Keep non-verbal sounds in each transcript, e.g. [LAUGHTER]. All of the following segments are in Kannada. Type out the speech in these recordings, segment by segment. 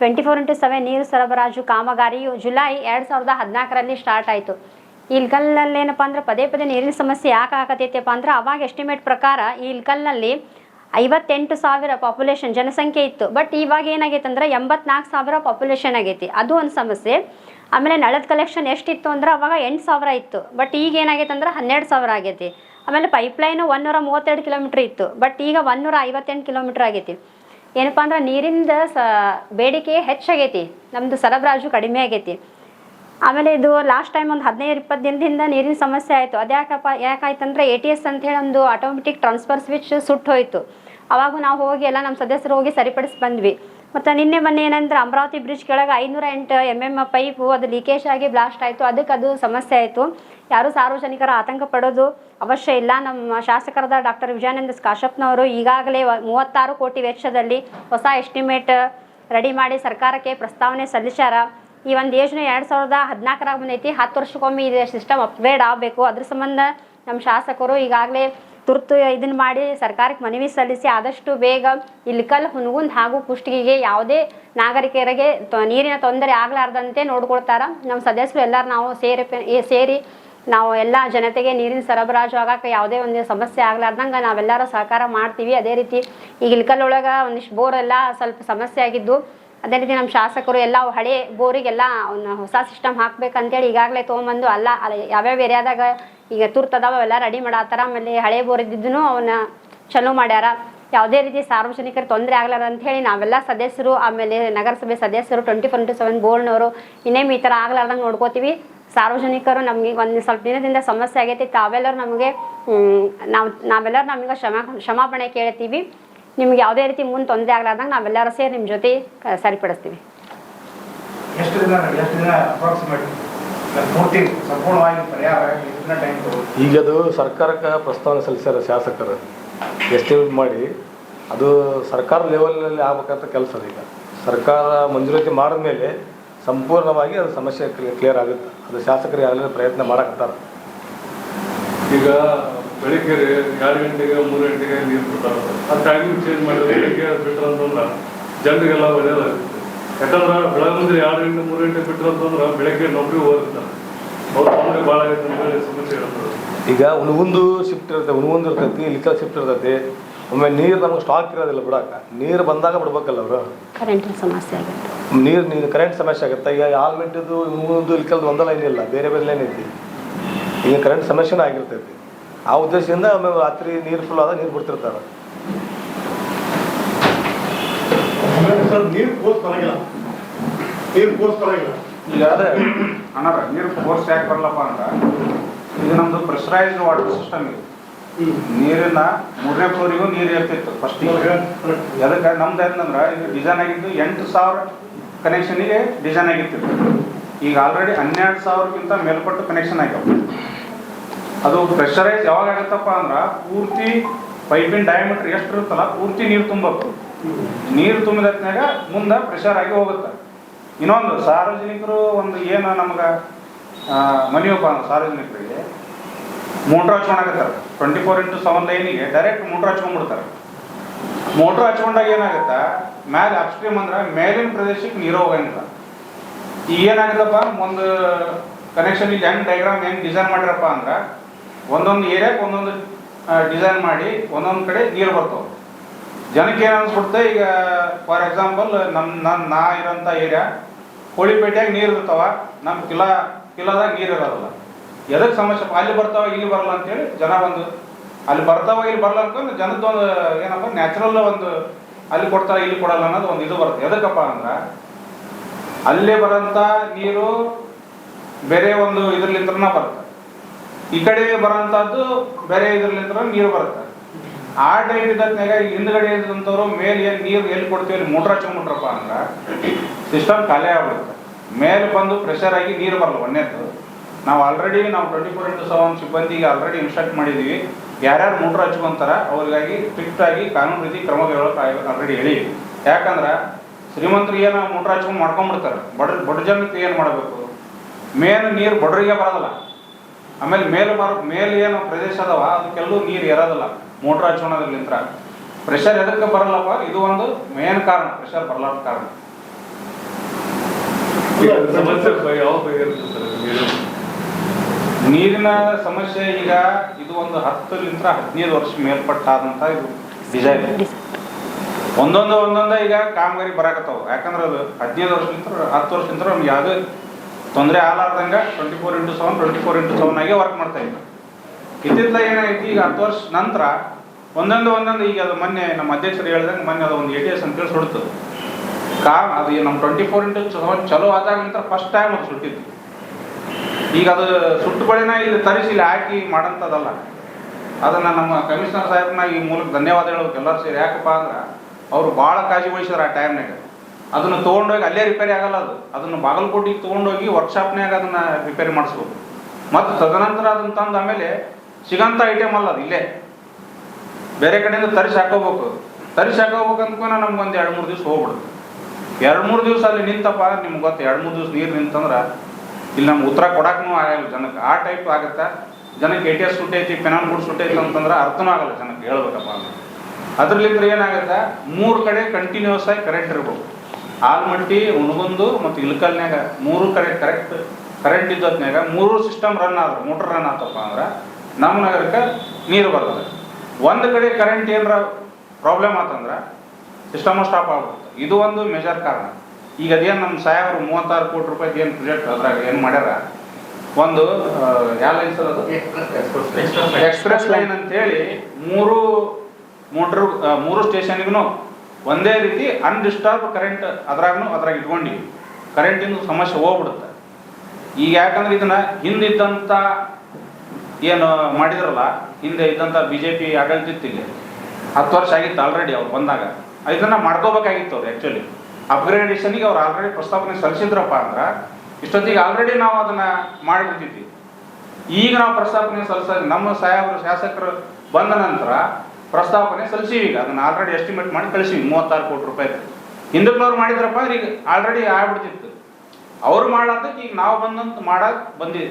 ಟ್ವೆಂಟಿ ಫೋರ್ ಇಂಟು ಸೆವೆನ್ ನೀರು ಸರಬರಾಜು ಕಾಮಗಾರಿಯು ಜುಲೈ ಎರಡು ಸಾವಿರದ ಹದಿನಾಲ್ಕರಲ್ಲಿ ಸ್ಟಾರ್ಟ್ ಆಯಿತು. ಇಲ್ಕಲ್ನಲ್ಲಿ ಏನಪ್ಪ ಅಂದ್ರೆ ಪದೇ ಪದೇ ನೀರಿನ ಸಮಸ್ಯೆ ಯಾಕೆ ಆಗತೈತಪ್ಪ ಅಂದ್ರೆ ಅವಾಗ ಎಸ್ಟಿಮೇಟ್ ಪ್ರಕಾರ ಈ ಇಲ್ಕಲ್ನಲ್ಲಿ ಐವತ್ತೆಂಟು ಸಾವಿರ ಪಾಪ್ಯುಲೇಷನ್ ಜನಸಂಖ್ಯೆ ಇತ್ತು. ಬಟ್ ಇವಾಗ ಏನಾಗೈತೆ ಅಂದ್ರೆ ಎಂಬತ್ನಾಲ್ಕು ಸಾವಿರ ಪಾಪ್ಯುಲೇಷನ್ ಆಗೈತಿ. ಅದು ಒಂದು ಸಮಸ್ಯೆ. ಆಮೇಲೆ ನಳದ ಕಲೆಕ್ಷನ್ ಎಷ್ಟಿತ್ತು ಅಂದ್ರೆ ಅವಾಗ ಎಂಟು ಸಾವಿರ ಇತ್ತು. ಬಟ್ ಈಗ ಏನಾಗೈತೆ ಅಂದ್ರೆ ಹನ್ನೆರಡು ಸಾವಿರ ಆಗೈತಿ. ಆಮೇಲೆ ಪೈಪ್ಲೈನು ಒನ್ನೂರ ಮೂವತ್ತೆರಡು ಕಿಲೋಮೀಟ್ರ್ ಇತ್ತು. ಬಟ್ ಈಗ ಒನ್ನೂರ ಐವತ್ತೆಂಟು ಕಿಲೋಮೀಟ್ರ್ ಆಗೈತಿ. ಏನಪ್ಪ ಅಂದ್ರೆ ನೀರಿಂದ ಸ, ಬೇಡಿಕೆ ಹೆಚ್ಚಾಗೈತಿ. ನಮ್ಮದು ಸರಬರಾಜು ಕಡಿಮೆ ಆಗೈತಿ. ಆಮೇಲೆ ಇದು ಲಾಸ್ಟ್ ಟೈಮ್ ಒಂದು ಹದಿನೈದು, ಇಪ್ಪತ್ತು ದಿನದಿಂದ ನೀರಿನ ಸಮಸ್ಯೆ ಆಯಿತು. ಅದ್ಯಾಕಪ್ಪ, ಯಾಕಾಯ್ತಂದ್ರೆ ಎ ಟಿ ಎಸ್ ಅಂತೇಳಿ ಒಂದು ಆಟೋಮೆಟಿಕ್ ಟ್ರಾನ್ಸ್ಫರ್ ಸ್ವಿಚ್ ಸುಟ್ಟು ಹೋಯಿತು. ಅವಾಗ ನಾವು ಹೋಗಿ ಎಲ್ಲ ನಮ್ಮ ಸದಸ್ಯರು ಹೋಗಿ ಸರಿಪಡಿಸಿ ಬಂದ್ವಿ. ಮತ್ತು ನಿನ್ನೆ ಮೊನ್ನೆ ಏನಂದ್ರೆ ಅಮರಾವತಿ ಬ್ರಿಡ್ಜ್ ಕೆಳಗೆ ಐನೂರ ಎಂಟು ಎಂ ಎಂ ಪೈಪು ಅದು ಲೀಕೇಜ್ ಆಗಿ ಬ್ಲಾಸ್ಟ್ ಆಯಿತು. ಅದಕ್ಕೆ ಅದು ಸಮಸ್ಯೆ ಆಯಿತು. ಯಾರೂ ಸಾರ್ವಜನಿಕರ ಆತಂಕ ಪಡೋದು ಅವಶ್ಯ ಇಲ್ಲ. ನಮ್ಮ ಶಾಸಕರಾದ ಡಾಕ್ಟರ್ ವಿಜಯಾನಂದ ಕಾಶಪ್ಪನವರು ಈಗಾಗಲೇ ಮೂವತ್ತಾರು ಕೋಟಿ ವೆಚ್ಚದಲ್ಲಿ ಹೊಸ ಎಸ್ಟಿಮೇಟ್ ರೆಡಿ ಮಾಡಿ ಸರ್ಕಾರಕ್ಕೆ ಪ್ರಸ್ತಾವನೆ ಸಲ್ಲಿಸ್ಯಾರ. ಈ ಒಂದು ಯೋಜನೆ ಎರಡು ಸಾವಿರದ ಹದಿನಾಲ್ಕರಾಗ ಬಂದೈತಿ. ಹತ್ತು ವರ್ಷಕ್ಕೊಮ್ಮೆ ಇದೆ ಸಿಸ್ಟಮ್ ಅಪ್ಗ್ರೇಡ್ ಆಗಬೇಕು. ಅದ್ರ ಸಂಬಂಧ ನಮ್ಮ ಶಾಸಕರು ಈಗಾಗಲೇ ತುರ್ತು ಇದನ್ನ ಮಾಡಿ ಸರ್ಕಾರಕ್ಕೆ ಮನವಿ ಸಲ್ಲಿಸಿ ಆದಷ್ಟು ಬೇಗ ಇಲ್ಕಲ್ ಹುನಗುಂದ್ ಹಾಗೂ ಕುಷ್ಟಗಿಗೆ ಯಾವುದೇ ನಾಗರಿಕರಿಗೆ ನೀರಿನ ತೊಂದರೆ ಆಗಲಾರ್ದಂತೆ ನೋಡ್ಕೊಳ್ತಾರ. ನಮ್ಮ ಸದಸ್ಯರು ಎಲ್ಲರೂ ನಾವು ಸೇರಿ ಸೇರಿ ನಾವು ಎಲ್ಲ ಜನತೆಗೆ ನೀರಿನ ಸರಬರಾಜು ಆಗಕ್ಕೆ ಯಾವುದೇ ಒಂದು ಸಮಸ್ಯೆ ಆಗ್ಲಾರ್ದಂಗೆ ನಾವೆಲ್ಲರೂ ಸಹಕಾರ ಮಾಡ್ತೀವಿ. ಅದೇ ರೀತಿ ಈಗ ಇಲ್ಕಲ್ ಒಳಗೆ ಒಂದಿಷ್ಟು ಬೋರ್ ಎಲ್ಲ ಸ್ವಲ್ಪ ಸಮಸ್ಯೆ ಆಗಿದ್ದು ಅದೇ ರೀತಿ ನಮ್ಮ ಶಾಸಕರು ಎಲ್ಲ ಹಳೆ ಬೋರಿಗೆಲ್ಲ ಹೊಸ ಸಿಸ್ಟಮ್ ಹಾಕ್ಬೇಕಂತೇಳಿ ಈಗಾಗಲೇ ತೊಗೊಂಬಂದು ಅಲ್ಲ ಯಾವ್ಯಾವ ಏರಿಯಾದಾಗ ಈಗ ತುರ್ತು ಅದಾವ ಅವೆಲ್ಲ ರೆಡಿ ಮಾಡತ್ತಾರ ಆಮೇಲೆ ಹಳೆ ಬೋರ್ ಅವನ್ನ ಚಲೋ ಮಾಡ್ಯಾರ. ಯಾವುದೇ ರೀತಿ ಸಾರ್ವಜನಿಕರ ತೊಂದರೆ ಆಗ್ಲಾರ ಅಂತ ಹೇಳಿ ನಾವೆಲ್ಲ ಸದಸ್ಯರು, ಆಮೇಲೆ ನಗರಸಭೆ ಸದಸ್ಯರು ಟ್ವೆಂಟಿ ಫೋರ್ ಇಂಟು ಸೆವೆನ್ ಬೋರ್ಡ್ನವರು ಇನ್ನೇಮ್ ಈ ಥರ ಆಗ್ಲಾರ್ದಂಗೆ ನೋಡ್ಕೋತೀವಿ. ಸಾರ್ವಜನಿಕರು ನಮಗೆ ಒಂದು ಸ್ವಲ್ಪ ದಿನದಿಂದ ಸಮಸ್ಯೆ ಆಗೈತಿ, ತಾವೆಲ್ಲರೂ ನಮಗೆ ನಾವು, ನಾವೆಲ್ಲರೂ ನಮಗೆ ಕ್ಷಮಾ, ಕ್ಷಮಾಪಣೆ ಕೇಳ್ತೀವಿ. ನಿಮ್ಗೆ ಯಾವುದೇ ರೀತಿ ಮುಂದೆ ತೊಂದರೆ ಆಗಲಾರ್ದಂಗೆ ನಾವೆಲ್ಲರೂ ಸೇರಿ ನಿಮ್ಮ ಜೊತೆ ಸರಿಪಡಿಸ್ತೀವಿ. ಎಷ್ಟು ದಿನ ಎಷ್ಟು ದಿನ ಅಪ್ರಾಕ್ಸಿಮೇಟ್ ಪೂರ್ತಿ ಸಂಪೂರ್ಣವಾಗಿ ಪರಿಹಾರ ಎಷ್ಟು ಟೈಮ್ ತಗೋದು ಈಗ ಅದು ಸರ್ಕಾರಕ್ಕೆ ಪ್ರಸ್ತಾವನೆ ಸಲ್ಲಿಸ್ಯಾರ ಶಾಸಕರು. ಎಸ್ಟಿಮೇಟ್ ಮಾಡಿ ಅದು ಸರ್ಕಾರ ಲೆವೆಲ್ನಲ್ಲಿ ಆಗ್ಬೇಕಂತ ಕೆಲಸ ಅದೀಗ ಈಗ. ಸರ್ಕಾರ ಮಂಜೂರಾತಿ ಮಾಡಿದ ಮೇಲೆ ಸಂಪೂರ್ಣವಾಗಿ ಅದು ಸಮಸ್ಯೆ ಕ್ಲಿಯರ್ ಆಗುತ್ತೆ. ಅದು ಶಾಸಕರು ಆಗಲೇ ಪ್ರಯತ್ನ ಮಾಡಕತ್ತಾರ. ಈಗ ಬೆಳಿಗ್ಗೆ ಎರಡು ಗಂಟೆಗೆ ಮೂರು ಗಂಟೆಗೆ ನೀರು ಬಿಡ್ತಾರೆ ಆ ಟೈಮಿಂಗ್ ಚೇಂಜ್ ಮಾಡಿದ್ರೆ ಬೆಳಿಗ್ಗೆ ಬಿಟ್ರೆ ಅಂತಂದ್ರೆ ಜನರಿಗೆಲ್ಲ ಒಳ್ಳೆಯದಾಗುತ್ತೆ ಯಾಕಂದ್ರೆ ಬೆಳಗ್ಗೆ ಎರಡು ಗಂಟೆ ಮೂರು ಗಂಟೆ ಬಿಟ್ರೆ ಅಂತಂದ್ರೆ ಬೆಳಗ್ಗೆ ನೌಕರಿ ಹೋಗಿರ್ತಾರೆ ಅವ್ರ ತೊಂದರೆ ಭಾಳ ಆಗುತ್ತೆ ಅಂತೇಳಿ ಸಮಸ್ಯೆ ಈಗ ಒಂದೊಂದು ಶಿಫ್ಟ್ ಇರುತ್ತೆ ಒಂದೊಂದು ಇರ್ತೈತಿ ಇಲ್ಲಿಕಲ್ ಶಿಫ್ಟ್ ಇರ್ತೈತಿ. ಒಮ್ಮೆ ನೀರು ನಮ್ಗೆ ಸ್ಟಾಕ್ ಇರೋದಿಲ್ಲ ಬಿಡಾಕ. ನೀರು ಬಂದಾಗ ಬಿಡ್ಬೇಕಲ್ಲ ಅವರು. ಕರೆಂಟಿನ ಸಮಸ್ಯೆ ಆಗುತ್ತೆ. ನೀರು ನೀರು ಕರೆಂಟ್ ಸಮಸ್ಯೆ ಆಗುತ್ತೆ. ಈಗ ಆಲ್ಮೆಂಟಿದ್ದು ಒಂದು ಇಲ್ಲಿಕಲ್ದು ಒಂದಲ್ಲ ಏನಿಲ್ಲ ಬೇರೆ ಬೇರೆ ಏನೈತಿ ಈಗ ಕರೆಂಟ್ ಸಮಸ್ಯೆನೂ ಆಗಿರ್ತೈತಿ. ಆ ಉದ್ದೇಶದಿಂದ ಆಮೇಲೆ ರಾತ್ರಿ ನೀರು ಫುಲ್ ಆದಾಗ ನೀರು ಬಿಡ್ತಿರ್ತಾರೆ. ಸರ್ ನೀರು ಬರಂಗಿಲ್ಲ. ನೀರು ಬರಂಗಿಲ್ಲ. ಈಗ ಅದೇ. ಅಣ್ಣಾರ ನೀರು ಫೋರ್ಸ್ ಯಾಕೆ ಬರಲ್ಲಪ್ಪ ಅಂದ್ರೆ ಇದು ನಮ್ದು ಪ್ರೆಷರೈಸ್ಡ್ ವಾಟರ್ ಸಿಸ್ಟಮ್ ಇದು. ನೀರಿನ ಮೂರನೇ ಫ್ಲೋರಿಗೂ ನೀರು ಇರ್ತಿತ್ತು ಫಸ್ಟ್ ಅದಕ್ಕೆ ನಮ್ದು ಏನಂದ್ರೆ ಇದು ಡಿಸೈನ್ ಆಗಿದ್ದು ಎಂಟು ಸಾವಿರ ಕನೆಕ್ಷನಿಗೆ ಡಿಸೈನ್ ಆಗಿತ್ತು. ಈಗ ಆಲ್ರೆಡಿ ಹನ್ನೆರಡು ಸಾವಿರಕ್ಕಿಂತ ಮೇಲ್ಪಟ್ಟು ಕನೆಕ್ಷನ್ ಆಗ್ಯಾವ ಅದು ಪ್ರೆಷರೈಸ್ ಯಾವಾಗ ಆಗುತ್ತಪ್ಪ ಅಂದ್ರೆ ಪೂರ್ತಿ ಪೈಪಿನ ಡಯಾಮೀಟರ್ ಎಷ್ಟು ಇರುತ್ತಲ್ಲ, ಪೂರ್ತಿ ನೀರು ತುಂಬಬೇಕು ನೀರು ತುಂಬಿದ ಹೊತ್ನ್ಯಾಗ ಮುಂದೆ ಪ್ರೆಷರ್ ಆಗಿ ಹೋಗುತ್ತೆ. ಇನ್ನೊಂದು ಸಾರ್ವಜನಿಕರು ಒಂದು ಏನು ನಮ್ಗೆ ಮನೆಯಪ್ಪ ಸಾರ್ವಜನಿಕರಿಗೆ ಮೋಟ್ರ್ ಹಚ್ಕೊಂಡಾಗತ್ತಾರೆ ಟ್ವೆಂಟಿ ಫೋರ್ ಇಂಟು ಸೆವೆನ್ ಲೈನಿಗೆ ಡೈರೆಕ್ಟ್ ಮೋಟ್ರ್ ಹಚ್ಕೊಂಡ್ಬಿಡ್ತಾರೆ. ಮೋಟ್ರ್ ಹಚ್ಕೊಂಡಾಗ ಏನಾಗುತ್ತೆ, ಮ್ಯಾಲೆ ಅಪ್ಸ್ಟ್ರೀಮ್ ಅಂದ್ರೆ ಮೇಲಿನ ಪ್ರದೇಶಕ್ಕೆ ನೀರು ಹೋಗಂಗಿಲ್ಲ. ಈಗ ಏನಾಗಿದಪ್ಪ ಒಂದು ಕನೆಕ್ಷನ್ ಇಲ್ಲಿ ಹೆಂಗ್ ಡೈಗ್ರಾಮ್ ಹೆಂಗೆ ಡಿಸೈನ್ ಮಾಡಿರಪ್ಪ ಅಂದ್ರೆ ಒಂದೊಂದು ಏರಿಯಾಕ್ಕೆ ಒಂದೊಂದು ಡಿಸೈನ್ ಮಾಡಿ ಒಂದೊಂದು ಕಡೆ ನೀರು ಬರ್ತವೆ ಜನಕ್ಕೆ ಏನು ಅನ್ಸ್ಬಿಡ್ತೆ ಈಗ ಫಾರ್ ಎಕ್ಸಾಂಪಲ್ ನಮ್ಮ ನನ್ನ ನಾ ಇರೋಂಥ ಏರಿಯಾ ಕೋಳಿಪೇಟೆಯಾಗ ನೀರು ಇರ್ತಾವ ನಮ್ಮ ಕಿಲಾ, ಕಿಲಾದಾಗ ನೀರು ಇರೋದಿಲ್ಲ. ಎದಕ್ಕೆ ಸಮಸ್ಯೆ? ಅಲ್ಲಿ ಬರ್ತಾವ, ಇಲ್ಲಿ ಬರಲ್ಲ ಅಂತೇಳಿ ಜನ ಒಂದು ಅಲ್ಲಿ ಬರ್ತಾವ, ಇಲ್ಲಿ ಬರಲ್ಲ ಅಂತಂದ್ರೆ ಜನದ ಒಂದು, ಏನಪ್ಪ ನ್ಯಾಚುರಲ್ ಒಂದು ಅಲ್ಲಿ ಕೊಡ್ತಾರ, ಇಲ್ಲಿ ಕೊಡಲ್ಲ ಅನ್ನೋದು ಒಂದು ಇದು ಬರುತ್ತೆ. ಎದಕ್ಕಪ್ಪ ಅಂದ್ರೆ, ಅಲ್ಲೇ ಬರೋಂಥ ನೀರು ಬೇರೆ ಒಂದು ಇದ್ರಲಿಂತ್ರನ ಬರುತ್ತೆ. ಈ ಕಡೆ ಬರೋಂಥದ್ದು ಬೇರೆ ಇದ್ರಲ್ಲಿಂದ ನೀರು ಬರುತ್ತೆ. ಆ ಟೈಪ್ ಇದ್ದಾಗ ಹಿಂದ್ಗಡೆ ಇದ್ದಂಥವ್ರು ಮೇಲೆ ಏನು ನೀರು ಎಲ್ಲಿ ಕೊಡ್ತೀವಿ, ಅಲ್ಲಿ ಮೋಟ್ರ್ ಹಚ್ಕೊಂಡ್ಬಿಟ್ರಪ್ಪ ಅಂದ್ರೆ ಸಿಸ್ಟಮ್ ಖಾಲಿ ಆಗ್ಬಿಡುತ್ತೆ. ಮೇಲೆ ಬಂದು ಪ್ರೆಷರ್ ಆಗಿ ನೀರು ಬರಲ್ಲ ಒಂದೇದ್ದು ನಾವು ಆಲ್ರೆಡಿ ನಾವು ಟ್ವೆಂಟಿ ಫೋರ್ ಇಂಟು ಸೆವೆನ್ ಸಿಬ್ಬಂದಿಗೆ ಆಲ್ರೆಡಿ ಇನ್ಸ್ಟ್ರಕ್ಟ್ ಮಾಡಿದ್ದೀವಿ ಯಾರ್ಯಾರು ಮೋಟ್ರ್ ಹಚ್ಕೊಂತಾರ, ಅವ್ರಿಗಾಗಿ ಸ್ಟ್ರಿಕ್ಟ್ ಆಗಿ ಕಾನೂನು ರೀತಿ ಕ್ರಮ ಆಲ್ರೆಡಿ ಹೇಳಿ ಯಾಕಂದ್ರೆ ಶ್ರೀಮಂತರಿಗೆ ನಾವು ಮೋಟ್ರ್ ಹಚ್ಕೊಂಡು ಮಾಡ್ಕೊಂಡ್ಬಿಡ್ತಾರೆ. ಬಡ ಬಡ ಜನಕ್ಕೆ ಏನು ಮಾಡಬೇಕು? ಮೇನ್ ನೀರು ಬಡರಿಗೆ ಬರೋದಿಲ್ಲ. ಆಮೇಲೆ ಮೇಲೆ ಮರ ಮೇಲೆ ಏನು ಪ್ರದೇಶ ಅದಾವ ಅದಕ್ಕೆಲ್ಲೂ ನೀರು ಇರೋದಿಲ್ಲ ಮೋಟ್ರ್ ಹಚ್ಕೊಳೋದ್ರಲಿಂತ್ರ ಪ್ರೆಷರ್ ಎದಕ್ಕೆ ಬರಲ್ಲಪ್ಪ ಇದು ಒಂದು ಮೇನ್ ಕಾರಣ ಪ್ರೆಷರ್ ಬರಲಾರ್ದ ಕಾರಣ. ನೀರಿನ ಸಮಸ್ಯೆ ಈಗ ಇದು ಒಂದು ಹತ್ತರಿಂದ ಹದಿನೈದು ವರ್ಷ ಮೇಲ್ಪಟ್ಟಾದಂಥ ಇದು ಡಿಸೈನ್ ಒಂದೊಂದು ಒಂದೊಂದು ಈಗ ಕಾಮಗಾರಿ ಬರಾಕತ್ತಾವ. ಯಾಕಂದ್ರೆ ಅದು ಹದಿನೈದು ವರ್ಷದಿಂದ ಹತ್ತು ವರ್ಷದಿಂದ ನಮ್ಗೆ ಯಾವುದೇ ತೊಂದರೆ ಆಗಲಾರ್ದಂಗೆ twenty four into seven twenty four into seven ಆಗಿ ವರ್ಕ್ ಮಾಡ್ತಾ ಇದ್ದ. ಇತ್ತಿತ್ತಲಾಗ ಏನಾಗೈತಿ ಈಗ ಹತ್ತು ವರ್ಷ ನಂತರ ಒಂದೊಂದು ಒಂದೊಂದು, ಈಗ ಅದು ಮೊನ್ನೆ ನಮ್ಮ ಅಧ್ಯಕ್ಷರು ಹೇಳ್ದಂಗೆ ಮೊನ್ನೆ ಅದು ಒಂದು ಎ ಟಿ ಎಸ್ ಅಂತ ಹೇಳಿ ಸುಡ್ತದೆ. ಕಾ ಅದು ನಮ್ಮ ಟ್ವೆಂಟಿ ಫೋರ್ ಇಂಟು ಸೆವೆನ್ ಚಲೋ ಆದಾಗ ನಂತರ ಫಸ್ಟ್ ಟೈಮ್ ಅದು ಸುಟ್ಟಿತ್ತು ಈಗ ಅದು ಸುಟ್ಟು ಬಳಿನ ಇಲ್ಲಿ ತರಿಸಿ ಇಲ್ಲಿ ಹಾಕಿ ಮಾಡೋಂಥದ್ದಲ್ಲ ಅದನ್ನು ನಮ್ಮ ಕಮಿಷನರ್ ಸಾಹೇಬ್ನ ಈ ಮೂಲಕ ಧನ್ಯವಾದ ಹೇಳಬೇಕು ಎಲ್ಲರೂ ಸೇರಿ. ಯಾಕಪ್ಪ ಅಂದ್ರೆ ಅವರು ಭಾಳ ಕಾಳಜಿ ವಹಿಸಿದ್ರು ಆ ಟೈಮ್ನಾಗ ಅದನ್ನು ತೊಗೊಂಡೋಗಿ ಅಲ್ಲೇ ರಿಪೇರಿ ಆಗಲ್ಲ ಅದು. ಅದನ್ನು ಬಾಗಲಕೋಟಿಗೆ ತೊಗೊಂಡೋಗಿ ವರ್ಕ್ಶಾಪ್ನಾಗ ಅದನ್ನ ರಿಪೇರಿ ಮಾಡಿಸ್ಬೇಕು. ಮತ್ತು ತದನಂತರ ಅದನ್ನು ತಂದು ಆಮೇಲೆ ಸಿಗಂಥ ಐಟಮ್ ಅಲ್ಲ ಅದು, ಇಲ್ಲೇ. ಬೇರೆ ಕಡೆಯಿಂದ ತರಿಸಿ ಹಾಕೋಬೇಕು. ತರಿಸಿ ಹಾಕೋಬೇಕು ಅಂದ್ಕೊಂಡು ನಮ್ಗೆ ಒಂದು ಎರಡು ಮೂರು ದಿವ್ಸ ಹೋಗ್ಬಿಡುತ್ತೆ. ಎರಡು ಮೂರು ದಿವಸ ಅಲ್ಲಿ ನಿಂತಪ್ಪ, ನಿಮ್ಗೆ ಗೊತ್ತು ಎರಡು ಮೂರು ದಿವಸ ನೀರು ನಿಂತಂದ್ರೆ ಇಲ್ಲಿ ನಮ್ಗೆ ಉತ್ತರ ಕೊಡಕ್ಕೂ ಆಗಲ್ಲ ಜನಕ್ಕೆ ಆ ಟೈಪ್ ಆಗುತ್ತೆ? ಜನಕ್ಕೆ ಎ ಟಿ ಎಸ್ ಸುಟ್ಟೈತಿ ಪೆನಾಲ್ ಗುಡ್ ಸುಟ್ಟೈತಿ ಅಂತಂದ್ರೆ ಅರ್ಥನೂ ಆಗಲ್ಲ ಜನಕ್ಕೆ ಹೇಳ್ಬೇಕಪ್ಪ ಅಂದ್ರೆ. ಅದ್ರಲ್ಲಿಂದ ಏನಾಗುತ್ತೆ? ಮೂರು ಕಡೆ ಕಂಟಿನ್ಯೂಸ್ ಆಗಿ ಕರೆಂಟ್ ಇರ್ಬೇಕು. ಆಲ್ಮಟ್ಟಿ ಉಣಗುಂದು ಮತ್ತು ಇಲ್ಕಲ್ನ್ಯಾಗ ಮೂರು ಕಡೆ ಕರೆಕ್ಟ್ ಕರೆಂಟ್ ಇದ್ದೊತ್ನ್ಯಾಗ ಮೂರು ಸಿಸ್ಟಮ್ ರನ್ ಆದ್ರೆ ಮೋಟರ್ ರನ್ ಆತಪ್ಪ ಅಂದ್ರೆ ನಮ್ಮ ನಗರಕ್ಕೆ ನೀರು ಬರ್ತದೆ. ಒಂದು ಕಡೆ ಕರೆಂಟ್ ಏನರ ಪ್ರಾಬ್ಲಮ್ ಆತಂದ್ರೆ ಸಿಸ್ಟಮ್ ಸ್ಟಾಪ್ ಆಗ್ಬಿಡುತ್ತೆ ಇದು ಒಂದು ಮೇಜರ್ ಕಾರಣ. ಈಗ ಅದೇನು ನಮ್ಮ ಸಾಹೇಬರು ಮೂವತ್ತಾರು ಕೋಟಿ ರೂಪಾಯಿ ಏನು ಪ್ರೊಜೆಕ್ಟ್ ಅದ್ರಾಗ ಏನು ಮಾಡ್ಯಾರ? ಒಂದು ಯಾವ ಲೈನ್ ಸರ್ ಅದು? ಎಕ್ಸ್ಪ್ರೆಸ್ ಲೈನ್ ಅಂತೇಳಿ ಮೂರು ಮೋಟ್ರ್ ಮೂರು ಸ್ಟೇಷನ್ಗೂ ಒಂದೇ ರೀತಿ ಅನ್ಡಿಸ್ಟರ್ಬ್ ಕರೆಂಟ್ ಅದ್ರಾಗೂ ಅದ್ರಾಗ ಇಟ್ಕೊಂಡಿವಿ. ಕರೆಂಟಿಂದು ಸಮಸ್ಯೆ ಹೋಗ್ಬಿಡುತ್ತೆ. ಈಗ ಯಾಕಂದ್ರೆ ಇದನ್ನ ಹಿಂದಿದ್ದಂಥ ಏನು ಮಾಡಿದ್ರಲ್ಲ, ಹಿಂದೆ ಇದ್ದಂಥ ಬಿ ಜೆ ಪಿ ಆಡಳಿತ ಇಲ್ಲಿ ಹತ್ತು ವರ್ಷ ಆಗಿತ್ತು ಆಲ್ರೆಡಿ ಅವ್ರು ಬಂದಾಗ. ಇದನ್ನ ಮಾಡ್ಕೋಬೇಕಾಗಿತ್ತು ಅವ್ರು ಆ್ಯಕ್ಚುಲಿ ಅಪ್ಗ್ರೇಡೇಷನ್ಗೆ ಅವ್ರು ಆಲ್ರೆಡಿ ಪ್ರಸ್ತಾವನೆ ಸಲ್ಲಿಸಿದ್ರಪ್ಪ ಅಂದ್ರೆ, ಇಷ್ಟೊತ್ತಿಗೆ ಆಲ್ರೆಡಿ ನಾವು ಅದನ್ನ ಮಾಡಿಬಿಟ್ಟಿದ್ವಿ. ಈಗ ನಾವು ಪ್ರಸ್ತಾವನೆ ಸಲ್ಲಿಸ, ನಮ್ಮ ಸಾಹೇಬರು, ಶಾಸಕರು ಬಂದ ನಂತರ ಪ್ರಸ್ತಾವನೆ ಸಲ್ಲಿಸಿವಿ ಈಗ. ಅದನ್ನ ಆಲ್ರೆಡಿ ಎಸ್ಟಿಮೇಟ್ ಮಾಡಿ ಕಳಿಸಿವಿ, ಮೂವತ್ತಾರು ಕೋಟಿ ರೂಪಾಯಿ ಹಿಂದಕ್ನವ್ರು ಮಾಡಿದ್ರಪ್ಪ ಅಂದ್ರೆ ಈಗ ಆಲ್ರೆಡಿ ಆಗ್ಬಿಡ್ತಿತ್ತು. ಅವ್ರು ಮಾಡದಕ್ಕೆ ಈಗ ನಾವು ಬಂದಂತ ಮಾಡಕ್ ಬಂದಿ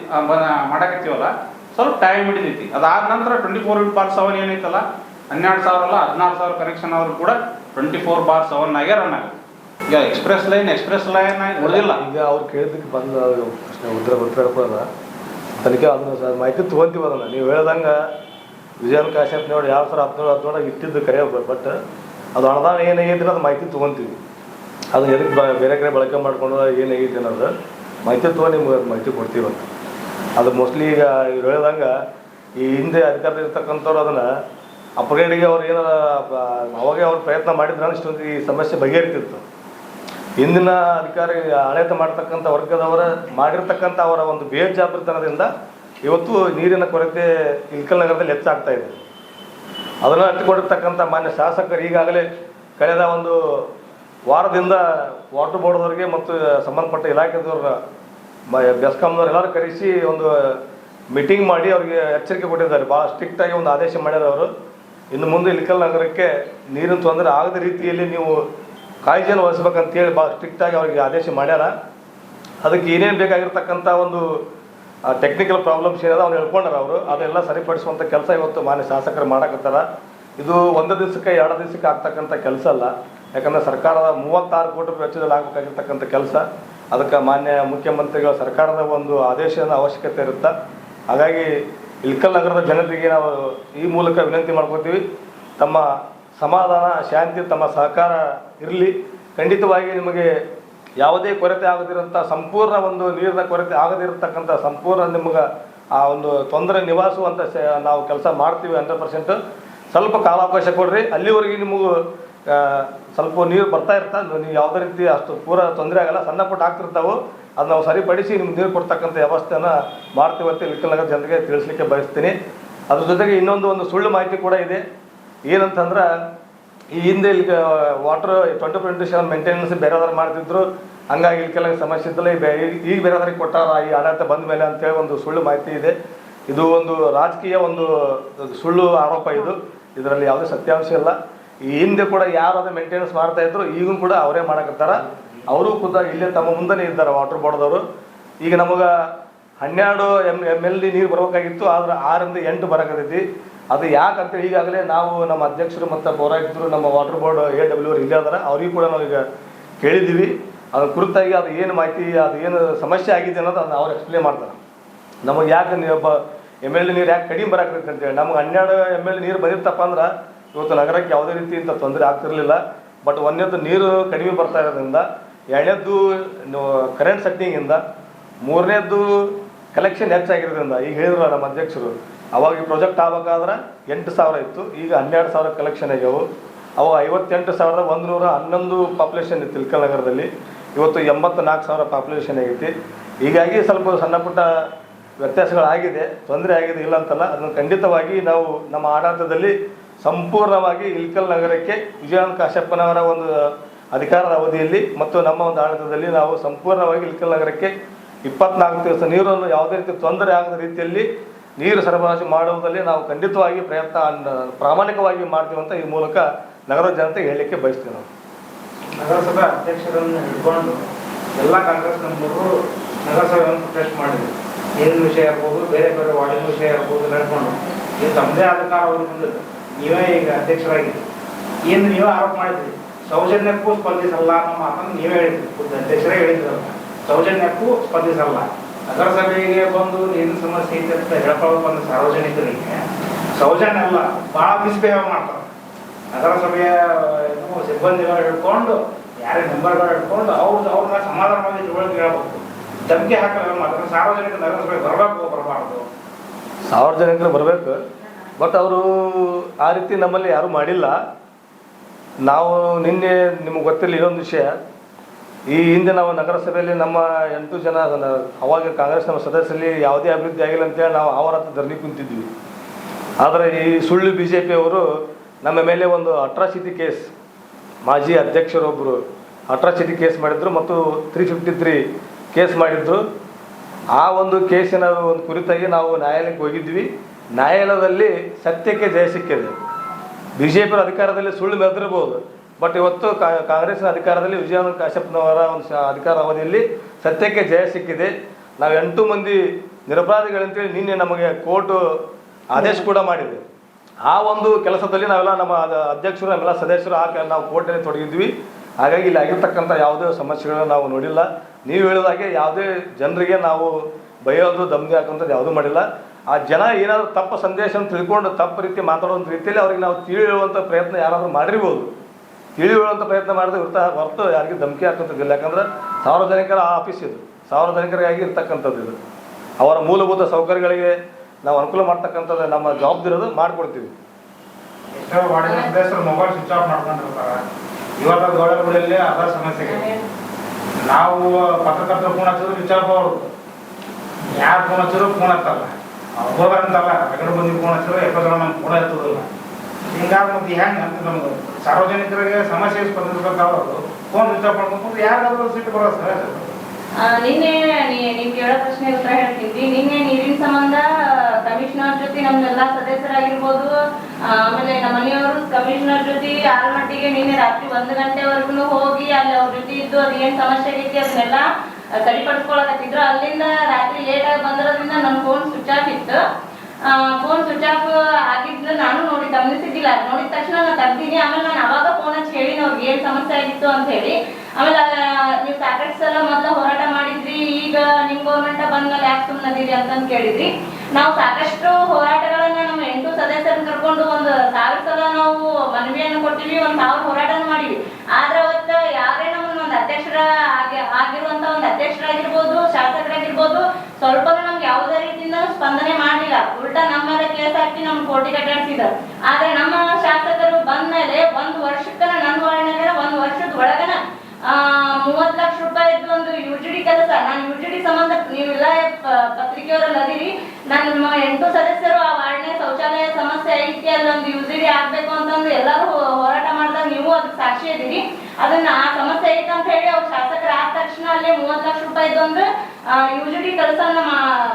ಮಾಡಕತ್ತೀವಲ್ಲ, ಸ್ವಲ್ಪ ಟೈಮ್ ಹಿಡಿದೈತಿ ಅದಾದ ನಂತರ twenty four into bar seven ಏನೈತಲ್ಲ, ಹನ್ನೆರಡು ಸಾವಿರ ಅಲ್ಲ, ಹದಿನಾರು ಸಾವಿರ ಕನೆಕ್ಷನ್ ಅವರು ಕೂಡ ಟ್ವೆಂಟಿ ಫೋರ್ ಬಾರ್ ಸೆವೆನ್ ಆಗೇ ರನ್ ಆಗುತ್ತೆ. ಈಗ ಎಕ್ಸ್ಪ್ರೆಸ್ ಲೈನ್ ಎಕ್ಸ್ಪ್ರೆಸ್ ಲೈನ್ ಉಳಿದಿಲ್ಲ. ಈಗ ಅವ್ರು ಕೇಳಿದಕ್ಕೆ ಬಂದ ಪ್ರಶ್ನೆ ಉತ್ತರ ಉತ್ತರ ಕೊಡೋದ ಅದಕ್ಕೆ ಅದನ್ನ ಮಾಹಿತಿ ತೊಗೊಂತೀವಿ ಅದನ್ನ ನೀವು ಹೇಳ್ದಂಗೆ ವಿಜಯನ್ ಅಂತ ನೋಡಿ ಯಾವ ಸಾವಿರ ಹದಿನೇಳು, ಹದಿನೇಳಾಗ ಇಟ್ಟಿದ್ದು ಕರೆ ಬಟ್ ಅದು ಅನುದಾನ ಏನಾಗೈತಿ ಅದು ಮಾಹಿತಿ ತೊಗೊಂತೀವಿ. ಅದು ಎದಕ್ಕೆ ಬೇರೆ ಕಡೆ ಬಳಕೆ ಮಾಡ್ಕೊಂಡು ಏನಾಗೈತಿ ಅನ್ನೋದು ಮಾಹಿತಿ ತೊಗೊಂಡು ನಿಮ್ಗೆ ಮಾಹಿತಿ ಕೊಡ್ತೀವಂತ ಅದು ಮೋಸ್ಟ್ಲಿ ಈಗ ಇವ್ರು ಹೇಳ್ದಂಗೆ ಈ ಹಿಂದೆ ಅಧಿಕಾರದಲ್ಲಿ ಇರ್ತಕ್ಕಂಥವ್ರು ಅದನ್ನು ಅಪ್ಗ್ರೇಡಿಗೆ ಅವ್ರು ಏನಾರ ಅವಾಗೇ ಅವ್ರು ಪ್ರಯತ್ನ ಮಾಡಿದ್ರೆ ಇಷ್ಟೊಂದು ಈ ಸಮಸ್ಯೆ ಬಗೆಹರಿತಿತ್ತು. ಹಿಂದಿನ ಅಧಿಕಾರಿ ಆಡಳಿತ ಮಾಡ್ತಕ್ಕಂಥ ವರ್ಗದವರ ಮಾಡಿರ್ತಕ್ಕಂಥ ಅವರ ಒಂದು ಬೇಜವಾಬ್ದಾರಿತನದಿಂದ ಇವತ್ತು ನೀರಿನ ಕೊರತೆ ಇಲ್ಕಲ್ ನಗರದಲ್ಲಿ ಹೆಚ್ಚಾಗ್ತಾ ಇದೆ. ಅದನ್ನು ಹಚ್ಚಿಕೊಂಡಿರ್ತಕ್ಕಂಥ ಮಾನ್ಯ ಶಾಸಕರು ಈಗಾಗಲೇ ಕಳೆದ ಒಂದು ವಾರದಿಂದ ವಾಟರ್ ಬೋರ್ಡ್ದವ್ರಿಗೆ ಮತ್ತು ಸಂಬಂಧಪಟ್ಟ ಇಲಾಖೆದವ್ರ ಬೆಸ್ಕಾಮ್ನವ್ರು ಎಲ್ಲರೂ ಕರೆಸಿ ಒಂದು ಮೀಟಿಂಗ್ ಮಾಡಿ ಅವರಿಗೆ ಎಚ್ಚರಿಕೆ ಕೊಟ್ಟಿದ್ದಾರೆ. ಭಾಳ ಸ್ಟ್ರಿಕ್ಟಾಗಿ ಒಂದು ಆದೇಶ ಮಾಡ್ಯಾರ ಅವರು. ಇನ್ನು ಮುಂದೆ ಇಲ್ಕಲ್ ನಗರಕ್ಕೆ ನೀರಿನ ತೊಂದರೆ ಆಗದ ರೀತಿಯಲ್ಲಿ ನೀವು ಕಾಳಜಿಯನ್ನು ವಹಿಸ್ಬೇಕಂತೇಳಿ ಭಾಳ ಸ್ಟ್ರಿಕ್ಟಾಗಿ ಅವರಿಗೆ ಆದೇಶ ಮಾಡ್ಯಾರ. ಅದಕ್ಕೆ ಏನೇನು ಬೇಕಾಗಿರ್ತಕ್ಕಂಥ ಒಂದು ಟೆಕ್ನಿಕಲ್ ಪ್ರಾಬ್ಲಮ್ಸ್ ಏನಾದ ಅವ್ನು ಹೇಳ್ಕೊಂಡಾರ ಅವರು. ಅದೆಲ್ಲ ಸರಿಪಡಿಸುವಂಥ ಕೆಲಸ ಇವತ್ತು ಮಾನ್ಯ ಶಾಸಕರು ಮಾಡಕತ್ತಾರ. ಇದು ಒಂದು ದಿವಸಕ್ಕೆ ಎರಡು ದಿವಸಕ್ಕೆ ಆಗ್ತಕ್ಕಂಥ ಕೆಲಸ ಅಲ್ಲ. ಯಾಕಂದ್ರೆ ಸರ್ಕಾರದ ಮೂವತ್ತಾರು ಕೋಟಿ ರೂಪಾಯಿ ವೆಚ್ಚದಲ್ಲಿ ಆಗಬೇಕಾಗಿರ್ತಕ್ಕಂಥ ಕೆಲಸ. ಅದಕ್ಕೆ ಮಾನ್ಯ ಮುಖ್ಯಮಂತ್ರಿಗಳ ಸರ್ಕಾರದ ಒಂದು ಆದೇಶದ ಅವಶ್ಯಕತೆ ಇರುತ್ತೆ? ಹಾಗಾಗಿ ಇಲ್ಕಲ್ ನಗರದ ಜನರಿಗೆ ನಾವು ಈ ಮೂಲಕ ವಿನಂತಿ ಮಾಡ್ಕೋತೀವಿ. ತಮ್ಮ ಸಮಾಧಾನ, ಶಾಂತಿ, ತಮ್ಮ ಸಹಕಾರ ಇರಲಿ. ಖಂಡಿತವಾಗಿ ನಿಮಗೆ ಯಾವುದೇ ಕೊರತೆ ಆಗದಿರೋಂಥ ಸಂಪೂರ್ಣ ಒಂದು ನೀರಿನ ಕೊರತೆ ಆಗದಿರತಕ್ಕಂಥ ಸಂಪೂರ್ಣ ನಿಮ್ಗೆ ಆ ಒಂದು ತೊಂದರೆ ನಿವಾಸುವಂಥ ನಾವು ಕೆಲಸ ಮಾಡ್ತೀವಿ ಹಂಡ್ರೆಡ್ ಪರ್ಸೆಂಟ್. ಸ್ವಲ್ಪ ಕಾಲಾವಕಾಶ ಕೊಡ್ರಿ. ಅಲ್ಲಿವರೆಗೆ ನಿಮಗೂ ಸ್ವಲ್ಪ ನೀರು ಬರ್ತಾ ಇರ್ತಾ ನೀವು ಯಾವುದೇ ರೀತಿ ಅಷ್ಟು ಪೂರ ತೊಂದರೆ ಆಗಲ್ಲ. ಸಣ್ಣ ಪುಟ್ಟ ಆಗ್ತಿರ್ತಾವೆ. ಅದು ನಾವು ಸರಿಪಡಿಸಿ ನಿಮ್ಗೆ ನೀರು ಕೊಡ್ತಕ್ಕಂಥ ವ್ಯವಸ್ಥೆನ ಮಾಡ್ತೀವಿ ಅಂತ ನಗರ ಜನರಿಗೆ ತಿಳಿಸ್ಲಿಕ್ಕೆ ಬಯಸ್ತೀನಿ. ಅದ್ರ ಜೊತೆಗೆ ಇನ್ನೊಂದು ಒಂದು ಸುಳ್ಳು ಮಾಹಿತಿ ಕೂಡ ಇದೆ. ಏನಂತಂದ್ರೆ ಈ ಹಿಂದೆ ಇಲ್ಲಿ water twenty twenty seven maintenance ಬೇರೆದವ್ರು ಮಾಡ್ತಿದ್ರು, ಹಂಗಾಗಿ ಇಲ್ಲಿ ಕೆಲವು ಸಮಸ್ಯೆ ಇದ್ದಲ್ಲ ಈಗ ಬೇರೆದವ್ರಿಗೆ ಕೊಟ್ಟಾರ, ಈ ಆಡಳಿತ ಬಂದ ಮೇಲೆ ಅಂತೇಳಿ ಒಂದು ಸುಳ್ಳು ಮಾಹಿತಿ ಇದೆ. ಇದು ಒಂದು ರಾಜಕೀಯ ಒಂದು ಸುಳ್ಳು ಆರೋಪ ಇದು. ಇದರಲ್ಲಿ ಯಾವುದೇ ಸತ್ಯಾಂಶ ಇಲ್ಲ. ಈ ಹಿಂದೆ ಕೂಡ ಯಾರು ಅದನ್ನು ಮೇಂಟೆನೆನ್ಸ್ ಮಾಡ್ತಾ ಇದ್ರು ಈಗೂ ಕೂಡ ಅವರೇ ಮಾಡಕತ್ತಾರ. ಅವರು ಕೂಡ ಇಲ್ಲೇ ತಮ್ಮ ಮುಂದೆನೇ ಇದ್ದಾರೆ ವಾಟರ್ ಬೋರ್ಡ್ದವರು ಈಗ ನಮಗೆ ಹನ್ನೆರಡು ಎಂ ಎಂ ಎಲ್ ಡಿ ನೀರು ಬರಬೇಕಾಗಿತ್ತು, ಆದ್ರೆ ಆರರಿಂದ ಎಂಟು ಬರಕತ್ತೈತಿ ಅದು ಯಾಕಂತೇಳಿ ಈಗಾಗಲೇ ನಾವು ನಮ್ಮ ಅಧ್ಯಕ್ಷರು ಮತ್ತು ಪೌರಾಯುಕ್ತರು, ನಮ್ಮ ವಾಟರ್ ಬೋರ್ಡ್ ಎ ಡಬ್ಲ್ಯೂ ಅವ್ರು ಇಲ್ಲೇ ಅವ್ರಿಗೂ ಕೂಡ ನಾವು ಈಗ ಕೇಳಿದ್ದೀವಿ. ಅದ್ರ ಕುರಿತಾಗಿ ಅದು ಏನು ಮಾಹಿತಿ, ಅದು ಏನು ಸಮಸ್ಯೆ ಆಗಿದೆ ಅನ್ನೋದು ಅದನ್ನ ಅವ್ರು ಎಕ್ಸ್ಪ್ಲೇನ್ ಮಾಡ್ತಾರೆ. ನಮಗೆ ಯಾಕೆ ಒಬ್ಬ ಎಂ ಎಲ್ ನೀರು ಯಾಕೆ ಕಡಿಮೆ ಬರಾಕತ್ತೈತೆ ಅಂತೇಳಿ. ನಮ್ಗೆ ಹನ್ನೆರಡು ಎಂ ಎಲ್ ನೀರು ಬಂದಿರ್ತಪ್ಪ ಅಂದ್ರೆ ಇವತ್ತು ನಗರಕ್ಕೆ ಯಾವುದೇ ರೀತಿ ಇಂಥ ತೊಂದರೆ ಆಗ್ತಿರಲಿಲ್ಲ. ಬಟ್ ಒಂದನೇದು ನೀರು ಕಡಿಮೆ ಬರ್ತಾ ಇರೋದ್ರಿಂದ ಎರಡನೇದ್ದು ಕರೆಂಟ್ ಸೆಟ್ಟಿಂಗಿಂದ ಮೂರನೇದ್ದು ಕಲೆಕ್ಷನ್ ಹೆಚ್ಚಾಗಿರೋದ್ರಿಂದ ಈಗ ಹೇಳಿದ್ರು ನಮ್ಮ ಅಧ್ಯಕ್ಷರು, ಅವಾಗ ಈ ಪ್ರಾಜೆಕ್ಟ್ ಆಗ್ಬೇಕಾದ್ರೆ ಎಂಟು ಸಾವಿರ ಇತ್ತು, ಈಗ ಹನ್ನೆರಡು ಸಾವಿರ ಕಲೆಕ್ಷನ್ ಆಗ್ಯಾವು. ಅವು ಐವತ್ತೆಂಟು ಸಾವಿರದ ಒಂದು ನೂರ ಹನ್ನೊಂದು ಪಾಪ್ಯುಲೇಷನ್ ಇತ್ತು ಇಲ್ಕಲ್ ನಗರದಲ್ಲಿ. ಇವತ್ತು ಎಂಬತ್ನಾಲ್ಕು ಸಾವಿರ ಪಾಪ್ಯುಲೇಷನ್ ಆಗೈತಿ. ಹೀಗಾಗಿ ಸ್ವಲ್ಪ ಸಣ್ಣ ಪುಟ್ಟ ವ್ಯತ್ಯಾಸಗಳಾಗಿದೆ, ತೊಂದರೆ ಆಗಿದೆ ಇಲ್ಲ ಅಂತಲ್ಲ, ಅದನ್ನು ಖಂಡಿತವಾಗಿ ನಾವು ನಮ್ಮ ಆಡಳಿತದಲ್ಲಿ ಸಂಪೂರ್ಣವಾಗಿ ಇಲ್ಕಲ್ ನಗರಕ್ಕೆ ವಿಜಯಾನಂದ ಕಾಶ್ಯಪ್ಪನವರ ಒಂದು ಅಧಿಕಾರದ ಅವಧಿಯಲ್ಲಿ ಮತ್ತು ನಮ್ಮ ಒಂದು ಆಡಳಿತದಲ್ಲಿ ನಾವು ಸಂಪೂರ್ಣವಾಗಿ ಇಲ್ಕಲ್ ನಗರಕ್ಕೆ ಇಪ್ಪತ್ನಾಲ್ಕು ದಿವಸ ನೀರನ್ನು ಯಾವುದೇ ರೀತಿ ತೊಂದರೆ ಆಗದ ರೀತಿಯಲ್ಲಿ ನೀರು ಸರಬರಾಜು ಮಾಡುವುದರಲ್ಲಿ ನಾವು ಖಂಡಿತವಾಗಿ ಪ್ರಯತ್ನ ಪ್ರಾಮಾಣಿಕವಾಗಿ ಮಾಡ್ತೀವಿ ಅಂತ ಈ ಮೂಲಕ ನಗರದ ಜನತೆಗೆ ಹೇಳಲಿಕ್ಕೆ ಬಯಸ್ತೀವಿ ನಾವು ನಗರಸಭೆ ಅಧ್ಯಕ್ಷರನ್ನು ಹಿಡ್ಕೊಂಡು ಎಲ್ಲ ಕಾಂಗ್ರೆಸ್ ನಂಬರು ನಗರಸಭೆಯನ್ನು ಪ್ರೊಟೆಸ್ಟ್ ಮಾಡಿದ್ರು ನೀರಿನ ವಿಷಯ ಇರ್ಬೋದು ಬೇರೆ ಬೇರೆ ವಾರ್ಡಿನ ವಿಷಯ ಇರ್ಬೋದು ನಡ್ಕೊಂಡು ಇದು ತಮ್ಮದೇ ಆದ ಕಾರಣ ನೀವೇ ಈಗ ಅಧ್ಯಕ್ಷರಾಗಿದ್ದೀರಿ ಏನು ನೀವೇ ಆರೋಪ ಮಾಡಿದ್ರಿ. ಸೌಜನ್ಯಕ್ಕೂ ಸ್ಪಂದಿಸಲ್ಲ ಅನ್ನೋ ಮಾತನ್ನು ನೀವೇ ಹೇಳಿದ್ರಿ. ಅಧ್ಯಕ್ಷರೇ ಹೇಳಿದ್ರಲ್ಲ. ಸೌಜನ್ಯಕ್ಕೂ ಸ್ಪಂದಿಸಲ್ಲ. ನಗರಸಭೆಗೆ ಬಂದು ಏನು ಸಮಸ್ಯೆ ಐತೆ ಅಂತ ಹೇಳ್ಕೊಳ್ಳೋಕೆ ಬಂದ ಸಾರ್ವಜನಿಕರಿಗೆ ಸೌಜನ್ಯ ಅಲ್ಲ ಭಾಳ ಮಿಸ್ಬಿಹೇವ್ ಮಾಡ್ತಾರೆ. ನಗರಸಭೆಯ ಸಿಬ್ಬಂದಿಗಳು ಹಿಡ್ಕೊಂಡು, ಯಾರೇ ಮೆಂಬರ್ಗಳು ಹಿಡ್ಕೊಂಡು ಅವ್ರದ್ದು ಅವ್ರನ್ನ ಸಮಾಧಾನವಾಗಿ ತಿಳುವಳಿಕೆ ಹೇಳ್ಬೇಕು. ಧಮಕಿ ಹಾಕಲ್ಲ ಮಾತ್ರ ಸಾರ್ವಜನಿಕ ನಗರಸಭೆ ಬರಬೇಕು, ಬರಬಾರ್ದು. ಸಾರ್ವಜನಿಕರು ಬರಬೇಕು, ಬಟ್ ಅವರು ಆ ರೀತಿ ನಮ್ಮಲ್ಲಿ ಯಾರೂ ಮಾಡಿಲ್ಲ. ನಾವು ನಿನ್ನೆ, ನಿಮಗೆ ಗೊತ್ತಿಲ್ಲ, ಇನ್ನೊಂದು ವಿಷಯ. ಈ ಹಿಂದೆ ನಾವು ನಗರಸಭೆಯಲ್ಲಿ ನಮ್ಮ ಎಂಟು ಜನ ಅವಾಗ ಕಾಂಗ್ರೆಸ್ ನಮ್ಮ ಸದಸ್ಯರಲ್ಲಿ ಯಾವುದೇ ಅಭಿವೃದ್ಧಿ ಆಗಿಲ್ಲ ಅಂತೇಳಿ ನಾವು ಅವರ ಹತ್ರ ಧರಣಿ ಕುಂತಿದ್ವಿ. ಆದರೆ ಈ ಸುಳ್ಳು ಬಿ ಪಿಯವರು ನಮ್ಮ ಮೇಲೆ ಒಂದು ಅಟ್ರಾಸಿಟಿ ಕೇಸ್, ಮಾಜಿ ಅಧ್ಯಕ್ಷರೊಬ್ಬರು ಅಟ್ರಾಸಿಟಿ ಕೇಸ್ ಮಾಡಿದ್ರು ಮತ್ತು ತ್ರೀ ಫಿಫ್ಟಿ ತ್ರೀ ಕೇಸ್ ಮಾಡಿದ್ರು. ಆ ಒಂದು ಕೇಸಿನ ಒಂದು ಕುರಿತಾಗಿ ನಾವು ನ್ಯಾಯಾಲಯಕ್ಕೆ ಹೋಗಿದ್ವಿ. ನ್ಯಾಯಾಲಯದಲ್ಲಿ ಸತ್ಯಕ್ಕೆ ಜಯ ಸಿಕ್ಕಿದೆ. ಬಿ ಜೆ ಪಿ ಅಧಿಕಾರದಲ್ಲಿ ಸುಳ್ಳು ಮೆರೆದಿರ್ಬೋದು ಬಟ್ ಇವತ್ತು ಕಾಂಗ್ರೆಸ್ ಅಧಿಕಾರದಲ್ಲಿ ವಿಜಯಾನಂದ ಕಾಶ್ಯಪ್ನವರ ಒಂದು ಅಧಿಕಾರ ಅವಧಿಯಲ್ಲಿ ಸತ್ಯಕ್ಕೆ ಜಯ ಸಿಕ್ಕಿದೆ. ನಾವು ಎಂಟು ಮಂದಿ ನಿರಪರಾಧಿಗಳಂತೇಳಿ ನಿನ್ನೆ ನಮಗೆ ಕೋರ್ಟ್ ಆದೇಶ ಕೂಡ ಮಾಡಿದೆ. ಆ ಒಂದು ಕೆಲಸದಲ್ಲಿ ನಾವೆಲ್ಲ ನಮ್ಮ ಅಧ್ಯಕ್ಷರು, ನಮ್ಮೆಲ್ಲ ಸದಸ್ಯರು ಆ ನಾವು ಕೋರ್ಟಲ್ಲಿ ತೊಡಗಿದ್ವಿ. ಹಾಗಾಗಿ ಇಲ್ಲಿ ಆಗಿರ್ತಕ್ಕಂಥ ಯಾವುದೇ ಸಮಸ್ಯೆಗಳನ್ನ ನಾವು ನೋಡಿಲ್ಲ. ನೀವು ಹೇಳಿದಾಗೆ ಯಾವುದೇ ಜನರಿಗೆ ನಾವು ಬೈಯೋದು ದಮ್ಗೆ ಹಾಕುವಂಥದ್ದು ಯಾವುದೂ ಮಾಡಿಲ್ಲ. ಆ ಜನ ಏನಾದರೂ ತಪ್ಪು ಸಂದೇಶ ತಿಳ್ಕೊಂಡು ತಪ್ಪು ರೀತಿ ಮಾತಾಡುವಂಥ ರೀತಿಯಲ್ಲಿ ಅವ್ರಿಗೆ ನಾವು ತಿಳಿ ಹೇಳುವಂಥ ಪ್ರಯತ್ನ ಯಾರಾದರೂ ಮಾಡಿರ್ಬೋದು. ತಿಳಿ ಪ್ರಯತ್ನ ಮಾಡಿದ್ರೆ ಇರ್ತಾ ಹೊರತು ಯಾರಿಗೆ ಧಮಕಿ ಹಾಕುವಂಥದ್ದಿಲ್ಲ. ಯಾಕಂದ್ರೆ ಸಾರ್ವಜನಿಕರ ಆಫೀಸ್ ಇದು. ಸಾರ್ವಜನಿಕರಿಗಾಗಿ ಇರ್ತಕ್ಕಂಥದ್ದು ಇದು. ಅವರ ಮೂಲಭೂತ ಸೌಕರ್ಯಗಳಿಗೆ ನಾವು ಅನುಕೂಲ ಮಾಡ್ತಕ್ಕಂಥದ್ದು ನಮ್ಮ ಜವಾಬ್ದಾರಿ ಅದು ಮಾಡಿಕೊಡ್ತೀವಿ. ಮೊಬೈಲ್ ಸ್ವಿಚ್ ಆಫ್ ಮಾಡ್ಕೊಂಡಿರ್ತಾರ. ಇವತ್ತು ಗೋಳಗುಡಿಯಲ್ಲಿ ಅದ ಸಮಸ್ಯೆ. ನಾವು ಹಚ್ಚಿದ್ರು ವಿಚಾರ ಯಾರು ಫೋನ್ ಹಚ್ಚಿದ್ರು ಫೋನ್ ಹತ್ತಲ್ಲ. ಹೋಗಂತಲ್ಲ ರಗಡ ಬಂದು ಫೋನ್ ಹಚ್ಚಿದ್ರು ಎಪ್ಪತ್ತು ನಮ್ಗೆ ಫೋನ್ ಹಿಂಗಾಗಿ ಮತ್ತೆ ಹೆಂಗೆ ಅಂತ ನಮ್ಗೆ ಸಾರ್ವಜನಿಕರಿಗೆ ಸಮಸ್ಯೆ ಸ್ಪಂದಿಸ್ಬೇಕಾದ್ರು ಫೋನ್ ರಿಚಾರ್ಜ್ ಮಾಡ್ಕೊಂಡು ಯಾರಾದ್ರೂ ಸಿಟ್ಟು ಬರೋ ಸರ್. ನಿನ್ನೆ ನೀ- ಹೇಳೋ ಕೇಳೋ ಪ್ರಶ್ನೆ ಉತ್ತರ ಹೇಳ್ತೀನಿ ನಿನ್ನೆ ನೀರಿನ ಸಂಬಂಧ, ಕಮಿಷನರ್ ಜೊತೆ ನಮ್ಮೆಲ್ಲಾ ಸದಸ್ಯರಾಗಿರ್ಬೋದು ಆಮೇಲೆ ನಮ್ಮ ಮನೆಯವರು ಕಮಿಷನರ್ ಜೊತೆ ಆಲ್ಮಟ್ಟಿಗೆ ನಿನ್ನೆ ರಾತ್ರಿ ಒಂದು ಗಂಟೆವರೆಗೂ ಹೋಗಿ ಅಲ್ಲಿ ಅವ್ರ ಜೊತೆ ಇದ್ದು ಅದ್ ಏನ್ ಸಮಸ್ಯೆ ಐತಿ ಅದನ್ನೆಲ್ಲ ಸರಿಪಡಿಸ್ಕೊಳಕತ್ತಿದ್ರು. ಅಲ್ಲಿಂದ ರಾತ್ರಿ ಲೇಟ್ ಆಗಿ ಬಂದಿರೋದ್ರಿಂದ ನನ್ನ ಫೋನ್ ಸ್ವಿಚ್ ಆಫ್ ಇತ್ತು. ಫೋನ್ ಸ್ವಿಚ್ ಆಫ್ ಆಗಿದ್ದು ನಾನು ನೋಡಿ ಗಮನಿಸಿದ್ದಿಲ್ಲ. ನೋಡಿದ ತಕ್ಷಣ ನಾನು ತೆಗ್ದೀನಿ ಆಮೇಲೆ ನಾನು ಅವಾಗ ಫೋನ್ ಹಚ್ಚಿ ಹೇಳಿನಿ, ಅವ್ರಿಗೆ ಏನ್ ಸಮಸ್ಯೆ ಆಗಿತ್ತು ಅಂತ ಹೇಳಿ. ಆಮೇಲೆ ನೀವು ಸಾಕಷ್ಟು ಸಲ ಮೊದಲು ಹೋರಾಟ ಮಾಡಿದ್ರಿ. ಈಗ ನಿಮ್ ಗೌರ್ಮೆಂಟ್ ಬಂದ್ಮೇಲೆ ಯಾಕೆ ಸುಮ್ಮನದಿರಿ ಅಂತಂದು ಕೇಳಿದ್ರಿ. ನಾವು ಸಾಕಷ್ಟು ಹೋರಾಟಗಳನ್ನ ನಮ್ಮ ಎಂಟು ಸದಸ್ಯರನ್ನ ಕರ್ಕೊಂಡು ಒಂದು ಸಾವಿರ ಸಲ ನಾವು ಮನವಿಯನ್ನು ಕೊಟ್ಟಿವಿ ಒಂದು ಸಾವಿರ ಹೋರಾಟನ ಮಾಡಿವಿ. ಆದ್ರೆ ಅವತ್ತ ಯಾರೇ ಒಂದು ಅಧ್ಯಕ್ಷರ ಆಗಿ ಆಗಿರುವಂತ ಒಂದು ಅಧ್ಯಕ್ಷರಾಗಿರ್ಬೋದು, ಶಾಸಕರಾಗಿರ್ಬೋದು ಸ್ವಲ್ಪ ನಮ್ಗೆ ಯಾವುದೇ ರೀತಿಯಿಂದ ಸ್ಪಂದನೆ ಮಾಡಿಲ್ಲ ಉಲ್ಟಾ ನಮ್ಮ ಕೇಸ್ ಹಾಕಿ ನಮ್ ಕೋಟಿ ಅಡ್ಡಾಡ್ಸಿದ್ದಾರೆ ಆದ್ರೆ ನಮ್ಮ ಶಾಸಕರು ಬಂದ್ಮೇಲೆ ಒಂದ್ ವರ್ಷಕ್ಕನ ನನ್ನ ವಾರ್ಡ್ನಾಗ ಒಂದ್ ವರ್ಷದ ಒಳಗನ, ಆ ಮೂವತ್ ಲಕ್ಷ ರೂಪಾಯಿದ್ದು ಒಂದು ಯು ಜಿ ಡಿ ಕೆಲಸ. ನಾನು ಯು ಜಿ ಡಿ ಸಂಬಂಧ ನೀವೆಲ್ಲ ಪತ್ರಿಕೆಯವರಲ್ಲಿ ಅದಿರಿ. ನಮ್ಮ ಎಂಟು ಸದಸ್ಯರು ಆ ವಾರ್ಡ್ನೇ ಶೌಚಾಲಯ ಸಮಸ್ಯೆ ಐತಿ ಅಲ್ಲೊಂದು ಯು ಜಿ ಡಿ ಆಗ್ಬೇಕು ಅಂತಂದು ಎಲ್ಲರೂ ಹೋ- ಹೋರಾಟ ಮಾಡಿದಾಗ ನೀವು ಅದಕ್ಕೆ ಸಾಕ್ಷಿ ಇದೀರಿ ಅದನ್ನ ಆ ಸಮಸ್ಯೆ ಐತೆ ಅಂತ ಹೇಳಿ ಅವ್ರ ಶಾಸಕರ ಆದ ತಕ್ಷಣ ಅಲ್ಲೇ ಮೂವತ್ ಲಕ್ಷ ರೂಪಾಯಿ ಒಂದು ಯು ಜಿ ಡಿ ಕೆಲಸನ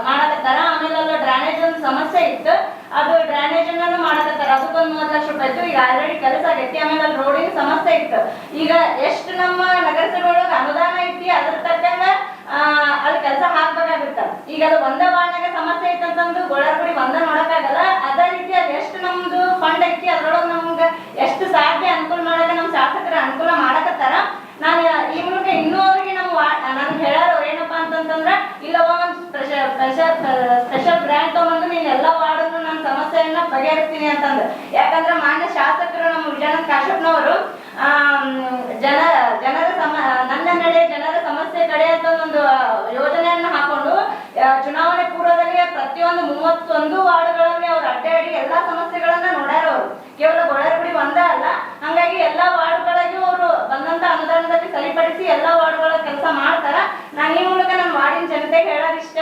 ಮಾಡಕತ್ತಾರ. ಆಮೇಲೆ ಅಲ್ಲ ಡ್ರೈನೇಜ್ ಒಂದು ಸಮಸ್ಯೆ ಇತ್ತು. ಅದು ಡ್ರೈನೇಜ್ ಅನ್ನ ಮಾಡಕತ್ತಾರ. ಅದಕ್ಕೊಂದು ಮೂವತ್ ಲಕ್ಷ ರೂಪಾಯಿ ಇತ್ತು. ಈಗ ಆಲ್ರೆಡಿ ಕೆಲಸ ಆಗೈತಿ ಆಮೇಲೆ ಅಲ್ಲಿ ರೋಡಿನ ಸಮಸ್ಯೆ ಇತ್ತು. ಈಗ ಎಷ್ಟು ನಮ್ಮ ನಗರಸಭೆ ಒಳಗೆ ಅನುದಾನ ಐತಿ, ಅದ್ರ ತಕ್ಕಂಗ ಅಲ್ಲಿ ಕೆಲಸ ಹಾಕ್ಬೇಕಾಗಿರ್ತ ಈಗ ಅದು ಒಂದೇ ವಾರ್ಡ್ನಾಗ ಸಮಸ್ಯೆ ಐತಂತಂದು ಗೋಳಾರ್ಗುಡಿ ಒಂದೇ ನೋಡಕ್ಕಾಗಲ್ಲ. ಅದೇ ರೀತಿ ಅದು ಎಷ್ಟು ನಮ್ದು ಫಂಡ್ ಐತಿ, ಅದ್ರೊಳಗ್ ನಮ್ಗ ಎಷ್ಟು ಸಾಧ್ಯ ಅನುಕೂಲ ಮಾಡಕ ನಮ್ಮ ಶಾಸಕರ ಅನುಕೂಲ ಮಾಡಕತ್ತಾರ ನಾನು ಈ ಮೂಲಕ ಇನ್ನೂ ಅವ್ರಿಗೆ ನಮ್ಮ ನನ್ ಹೇಳೋರು ಏನಪ್ಪಾ ಅಂತಂತಂದ್ರ, ಇಲ್ಲ ಒಂದು ಸ್ಪೆಷಲ್ ಸ್ಪೆಷಲ್ ಸ್ಪೆಷಲ್ ಬ್ರ್ಯಾಂಡ್ ತಗೊಂಡು ನೀನ್ ಎಲ್ಲ ವಾರ್ಡನ್ನು ನನ್ನ ಸಮಸ್ಯೆಯನ್ನ ಬಗೆಹರಿಸ್ತೀನಿ ಅಂತಂದ್ರ ಯಾಕಂದ್ರ ಮಾನ್ಯ ಶಾಸಕರು ನಮ್ಮ ವಿಜಯನಂದ ಕಾಶಪ್ಪನವರು ಜನ, ಜನರ ಸಮ ನನ್ನ ನಡೆ ಜನರ ಸಮಸ್ಯೆ ಕಡೆ ಅಂತ ಪ್ರತಿಯೊಂದು ಮೂವತ್ತೊಂದು ವಾರ್ಡ್ಗಳಲ್ಲಿ ಅವ್ರು ಅಡ್ಡಾಡಿ ಎಲ್ಲಾ ಸಮಸ್ಯೆಗಳನ್ನ ನೋಡ್ಯಾರ ಅವರು ಕೇವಲ ಗೊಳರಗುಡಿ ಒಂದೇ ಅಲ್ಲ. ಹಂಗಾಗಿ ಎಲ್ಲಾ ಅವರು ಬಂದಂತ ಅನುದಾನದಲ್ಲಿ ಸರಿಪಡಿಸಿ ಎಲ್ಲಾ ವಾರ್ಡ್ಗಳ ಕೆಲಸ ಮಾಡ್ತಾರ. ನಾನು ಈ ಮೂಲಕ ನಮ್ಮ ವಾರ್ಡಿನ ಜನತೆಗೆ ಹೇಳೋದಿಷ್ಟ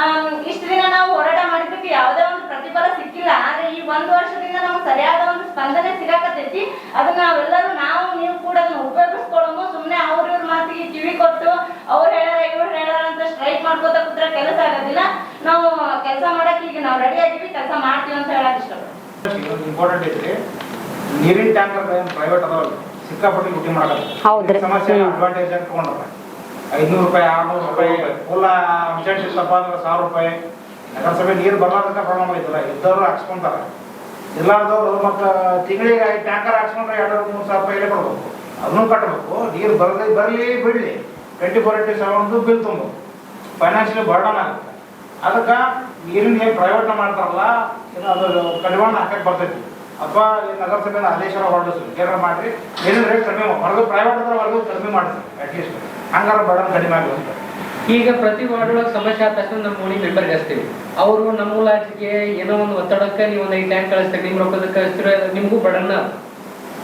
ಆಮ್, ಇಷ್ಟು ದಿನ ನಾವು ಹೋರಾಟ ಮಾಡಿದ್ದಕ್ಕೆ ಯಾವುದೇ ಒಂದು ಪ್ರತಿಫಲ ಸಿಕ್ಕಿಲ್ಲ. ಆದ್ರೆ ಈ ಒಂದು ವರ್ಷದಿಂದ ನಮ್ಗೆ ಸರಿಯಾದ ಒಂದು ಸ್ಪಂದನೆ ಸಿಗಾಕತ್ತೈತಿ. ಅದನ್ನ ನಾವೆಲ್ಲರೂ ನಾವು ನೀವು ಕೂಡ ಅದನ್ನ ಉಪಯೋಗಿಸ್ಕೊಳ್ಳೋಮು. ಸುಮ್ಮನೆ ಅವ್ರ ಇವ್ರ ಮಾತಿಗೆ ಕಿವಿ ಕೊಟ್ಟು ಅವ್ರು ಹೇಳಾರ ಇವ್ರು ಹೇಳಾರ ಅಂತ ಸ್ಟ್ರೈಕ್ ಮಾಡ್ಕೋತ ಕೂತ್ರೆ ಕೆಲಸ ಆಗೋದಿಲ್ಲ. ನಾವು ಕೆಲಸ ಮಾಡಕ್ ಈಗ ನಾವು ರೆಡಿ ಆಗಿವಿ ಕೆಲಸ ಮಾಡ್ತೀವಿ ಅಂತ ಹೇಳಕ್ ಇಷ್ಟಪಡ್ತೀನಿ ಇಂಪಾರ್ಟೆಂಟ್ ಐತ್ರಿ ನೀರಿನ ಟ್ಯಾಂಕರ್ ಪ್ರೈವೇಟ್ ಅದಾವಲ್ಲ ಸಿಕ್ಕಾಪಟ್ಟೆ ಬುಕಿಂಗ್ ಮಾಡಕತ್ತ. ಹೌದ್ರಿ. ಸಮಸ್ಯೆ. ಅಡ್ವಾಂಟೇಜ್ ಅಂತ ಐದ್ನೂರು ರೂಪಾಯಿ ಆರ್ನೂರು ರೂಪಾಯಿ ಫುಲ್ ಅರ್ಜೆಂಟ್ ಇತ್ತಪ್ಪ ಅಂದ್ರೆ ಸಾವಿರ ರೂಪಾಯಿ. ನಗರಸಭೆ ನೀರು ಬರ್ಲಾರ್ದಕ್ಕ ಪ್ರಾಬ್ಲಮ್ ಐತಲ್ಲ ಇದ್ದವ್ರು ಹಾಕ್ಸ್ಕೊಂತಾರ. ಇಲ್ಲಾರ್ದವ್ರು ಮತ್ತೆ ತಿಂಗಳಿಗೆ ಐದು ಟ್ಯಾಂಕರ್ ಹಾಕ್ಸ್ಕೊಂಡ್ರೆ ಎರಡು ಮೂರು ಸಾವಿರ ರೂಪಾಯಿ ಕೊಡ್ಬೇಕು ಅದನ್ನು ಕಟ್ಟಬೇಕು ನೀರು ಬರಲಿ ಬರಲಿ ಬಿಡಲಿ. Twenty four into seven bill ತುಂಬ ಫೈನಾನ್ಷಿಯಲಿ ಬರ್ಡನ್ ಆಗುತ್ತೆ. ಅದಕ್ಕೆ ನೀರಿನ ಏನು ಪ್ರೈವೇಟ್ನ ಮಾಡ್ತಾರಲ್ಲ ಅದು ಕಡಿವಾಣ ಹಾಕಕ್ಕೆ ಬರ್ತೈತಿ. ಅಥವಾ ಈ ನಗರಸಭೆಯಿಂದ ಆದೇಶ ಹೊರಡಿಸಿ ಏನಾರ ಮಾಡ್ರಿ. ಏನಂದ್ರೆ ರೇಟ್ ಕಡಿಮೆ ಹೊರಗು ಪ್ರೈವೇಟ್ ಅಂದ್ರೆ ಹೊರಗೆ ಕಡಿಮೆ ಮಾಡಿಸಿ ಅಟ್ಲೀಸ್ಟ್ ಹಂಗಾರ ಬಡ ಕಡಿಮೆ ಆಗುತ್ತೆ ಈಗ ಪ್ರತಿ ವಾರ್ಡ್ ಒಳಗೆ ಸಮಸ್ಯೆ ಆದ ತಕ್ಷಣ ನಮ್ಮ ಓಣಿ ಮೆಂಬರ್ಗೆ ಹಚ್ತೀವಿ. ಅವರು ನಮ್ಮ ಲಾಜಿಗೆ ಏನೋ ಒಂದು ಒತ್ತಡಕ್ಕೆ ನೀವು ಒಂದು ಐದು ಟ್ಯಾಂಕ್ ಕಳಿಸ್ತೀರಿ ನಿಮ್ಮ ರೊಕ್ಕದ ಕಳಿಸ್ತೀರ ನಿಮಗೂ ಬಡನ್ನ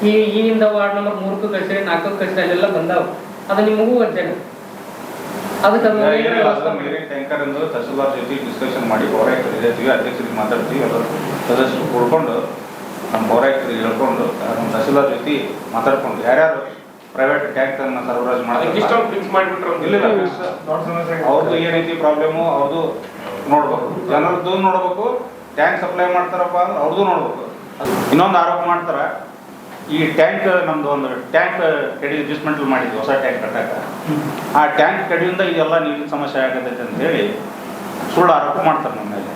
ಈ ಈಗಿಂದ ವಾರ್ಡ್ ನಂಬರ್ ಮೂರಕ್ಕೂ ಕಳಿಸ್ರಿ ನಾಲ್ಕು ಕಳಿಸ್ರಿ ಅಲ್ಲೆಲ್ಲ ಬಂದಾವ. ಅದು ನಿಮಗೂ ಅರ್ಜೆಂಟ್? ಟ್ಯಾಂಕರ್ ತಹಸೀಲ್ದಾರ್ ಜೊತೆ ಡಿಸ್ಕಷನ್ ಮಾಡಿ ಇದ್ದೀವಿ ಅಧ್ಯಕ್ಷರಿಗೆ ಮಾತಾಡ್ತೀವಿ ಎಲ್ಲರೂ ಸದಸ್ಯರು ಕೂಡ್ಕೊಂಡು ನಮ್ಮ ಪೌರಾಯುಕ್ತರಿಗೆ ಹೇಳ್ಕೊಂಡು ನಮ್ಮ ತಹಸೀಲ್ದಾರ್ ಜೊತೆ ಮಾತಾಡ್ಕೊಂಡು ಯಾರ್ಯಾರು ಪ್ರೈವೇಟ್ ಟ್ಯಾಂಕ್ ಅನ್ನ ಸರಬರಾಜು ಮಾಡಿದ್ರು ಫಿಕ್ಸ್ ಮಾಡಿಬಿಟ್ರೆ ಸಮಸ್ಯೆ ಅವ್ರದ್ದು ಏನೈತಿ ಪ್ರಾಬ್ಲಮು ಅವ್ರದ್ದು ನೋಡ್ಬೇಕು. ಜನರದ್ದು ನೋಡ್ಬೇಕು ಟ್ಯಾಂಕ್ ಸಪ್ಲೈ ಮಾಡ್ತಾರಪ್ಪ ಅಂದ್ರೆ ಅವ್ರದ್ದು ನೋಡ್ಬೇಕು. ಇನ್ನೊಂದು ಆರೋಪ ಮಾಡ್ತಾರ ಈ ಟ್ಯಾಂಕ್ ನಮ್ದು ಒಂದು ಟ್ಯಾಂಕ್ ಕಡಿ ಅಡ್ಜಸ್ಟ್ಮೆಂಟ್ ಮಾಡಿದ್ವಿ ಹೊಸ ಟ್ಯಾಂಕ್ ಕಟ್ಟಕ್ಕೆ ಆ ಟ್ಯಾಂಕ್ ಕಡಿಯಿಂದ ಇದೆಲ್ಲ ನೀರಿನ ಸಮಸ್ಯೆ ಆಗತೈತೆ ಅಂತೇಳಿ ಸುಳ್ಳು ಆರೋಪ ಮಾಡ್ತಾರೆ ನಮ್ಮ ಮೇಲೆ.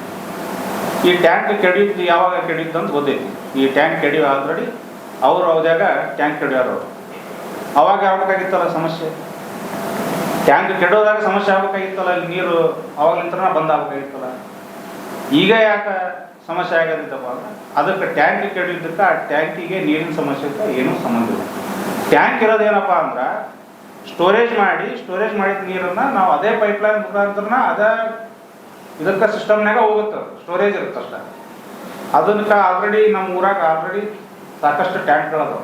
ಈ ಟ್ಯಾಂಕ್ ಕೆಡಿಯುತ್ತೆ, ಯಾವಾಗ ಕೆಡಿಯುತ್ತೆ ಅಂತ ಗೊತ್ತೈತಿ. ಈ ಟ್ಯಾಂಕ್ ಕೆಡಿಯೋ ಆಲ್ರೆಡಿ ಅವರು ಅವದಾಗ ಟ್ಯಾಂಕ್ ಕೆಡಿಯೋರು ಅವಾಗ ಆಗ್ಬೇಕಾಗಿತ್ತಲ್ಲ ಸಮಸ್ಯೆ? ಟ್ಯಾಂಕ್ ಕೆಡೋದಾಗ ಸಮಸ್ಯೆ ಆಗ್ಬೇಕಾಗಿತ್ತಲ್ಲ ಇಲ್ಲಿ ನೀರು ಅವಾಗಲಿಂದ ಬಂದ್ ಆಗ್ಬೇಕಾಗಿತ್ತಲ್ಲ ಈಗ ಯಾಕೆ ಸಮಸ್ಯೆ ಆಗದಿತ್ತಪ್ಪ ಅಂದ್ರೆ, ಅದಕ್ಕೆ ಟ್ಯಾಂಕ್ ಕೆಡಿಯೋದಕ್ಕ, ಆ ಟ್ಯಾಂಕಿಗೆ ನೀರಿನ ಸಮಸ್ಯೆಗೆ ಏನೂ ಸಂಬಂಧ ಇಲ್ಲ. ಟ್ಯಾಂಕ್ ಇರೋದೇನಪ್ಪ ಅಂದ್ರೆ ಸ್ಟೋರೇಜ್ ಮಾಡಿ ಸ್ಟೋರೇಜ್ ಮಾಡಿದ ನೀರನ್ನ ನಾವು ಅದೇ ಪೈಪ್ಲೈನ್ ಮುಖಾಂತರನ ಅದೇ ಇದಕ್ಕೆ ಸಿಸ್ಟಮ್ನಾಗ ಹೋಗುತ್ತೆ ಸ್ಟೋರೇಜ್ ಇರುತ್ತೆ ಅಷ್ಟೇ. ಅದಕ್ಕೆ ಆಲ್ರೆಡಿ ನಮ್ಮ ಊರಾಗ ಆಲ್ರೆಡಿ ಸಾಕಷ್ಟು ಟ್ಯಾಂಕ್ಗಳದಾವೆ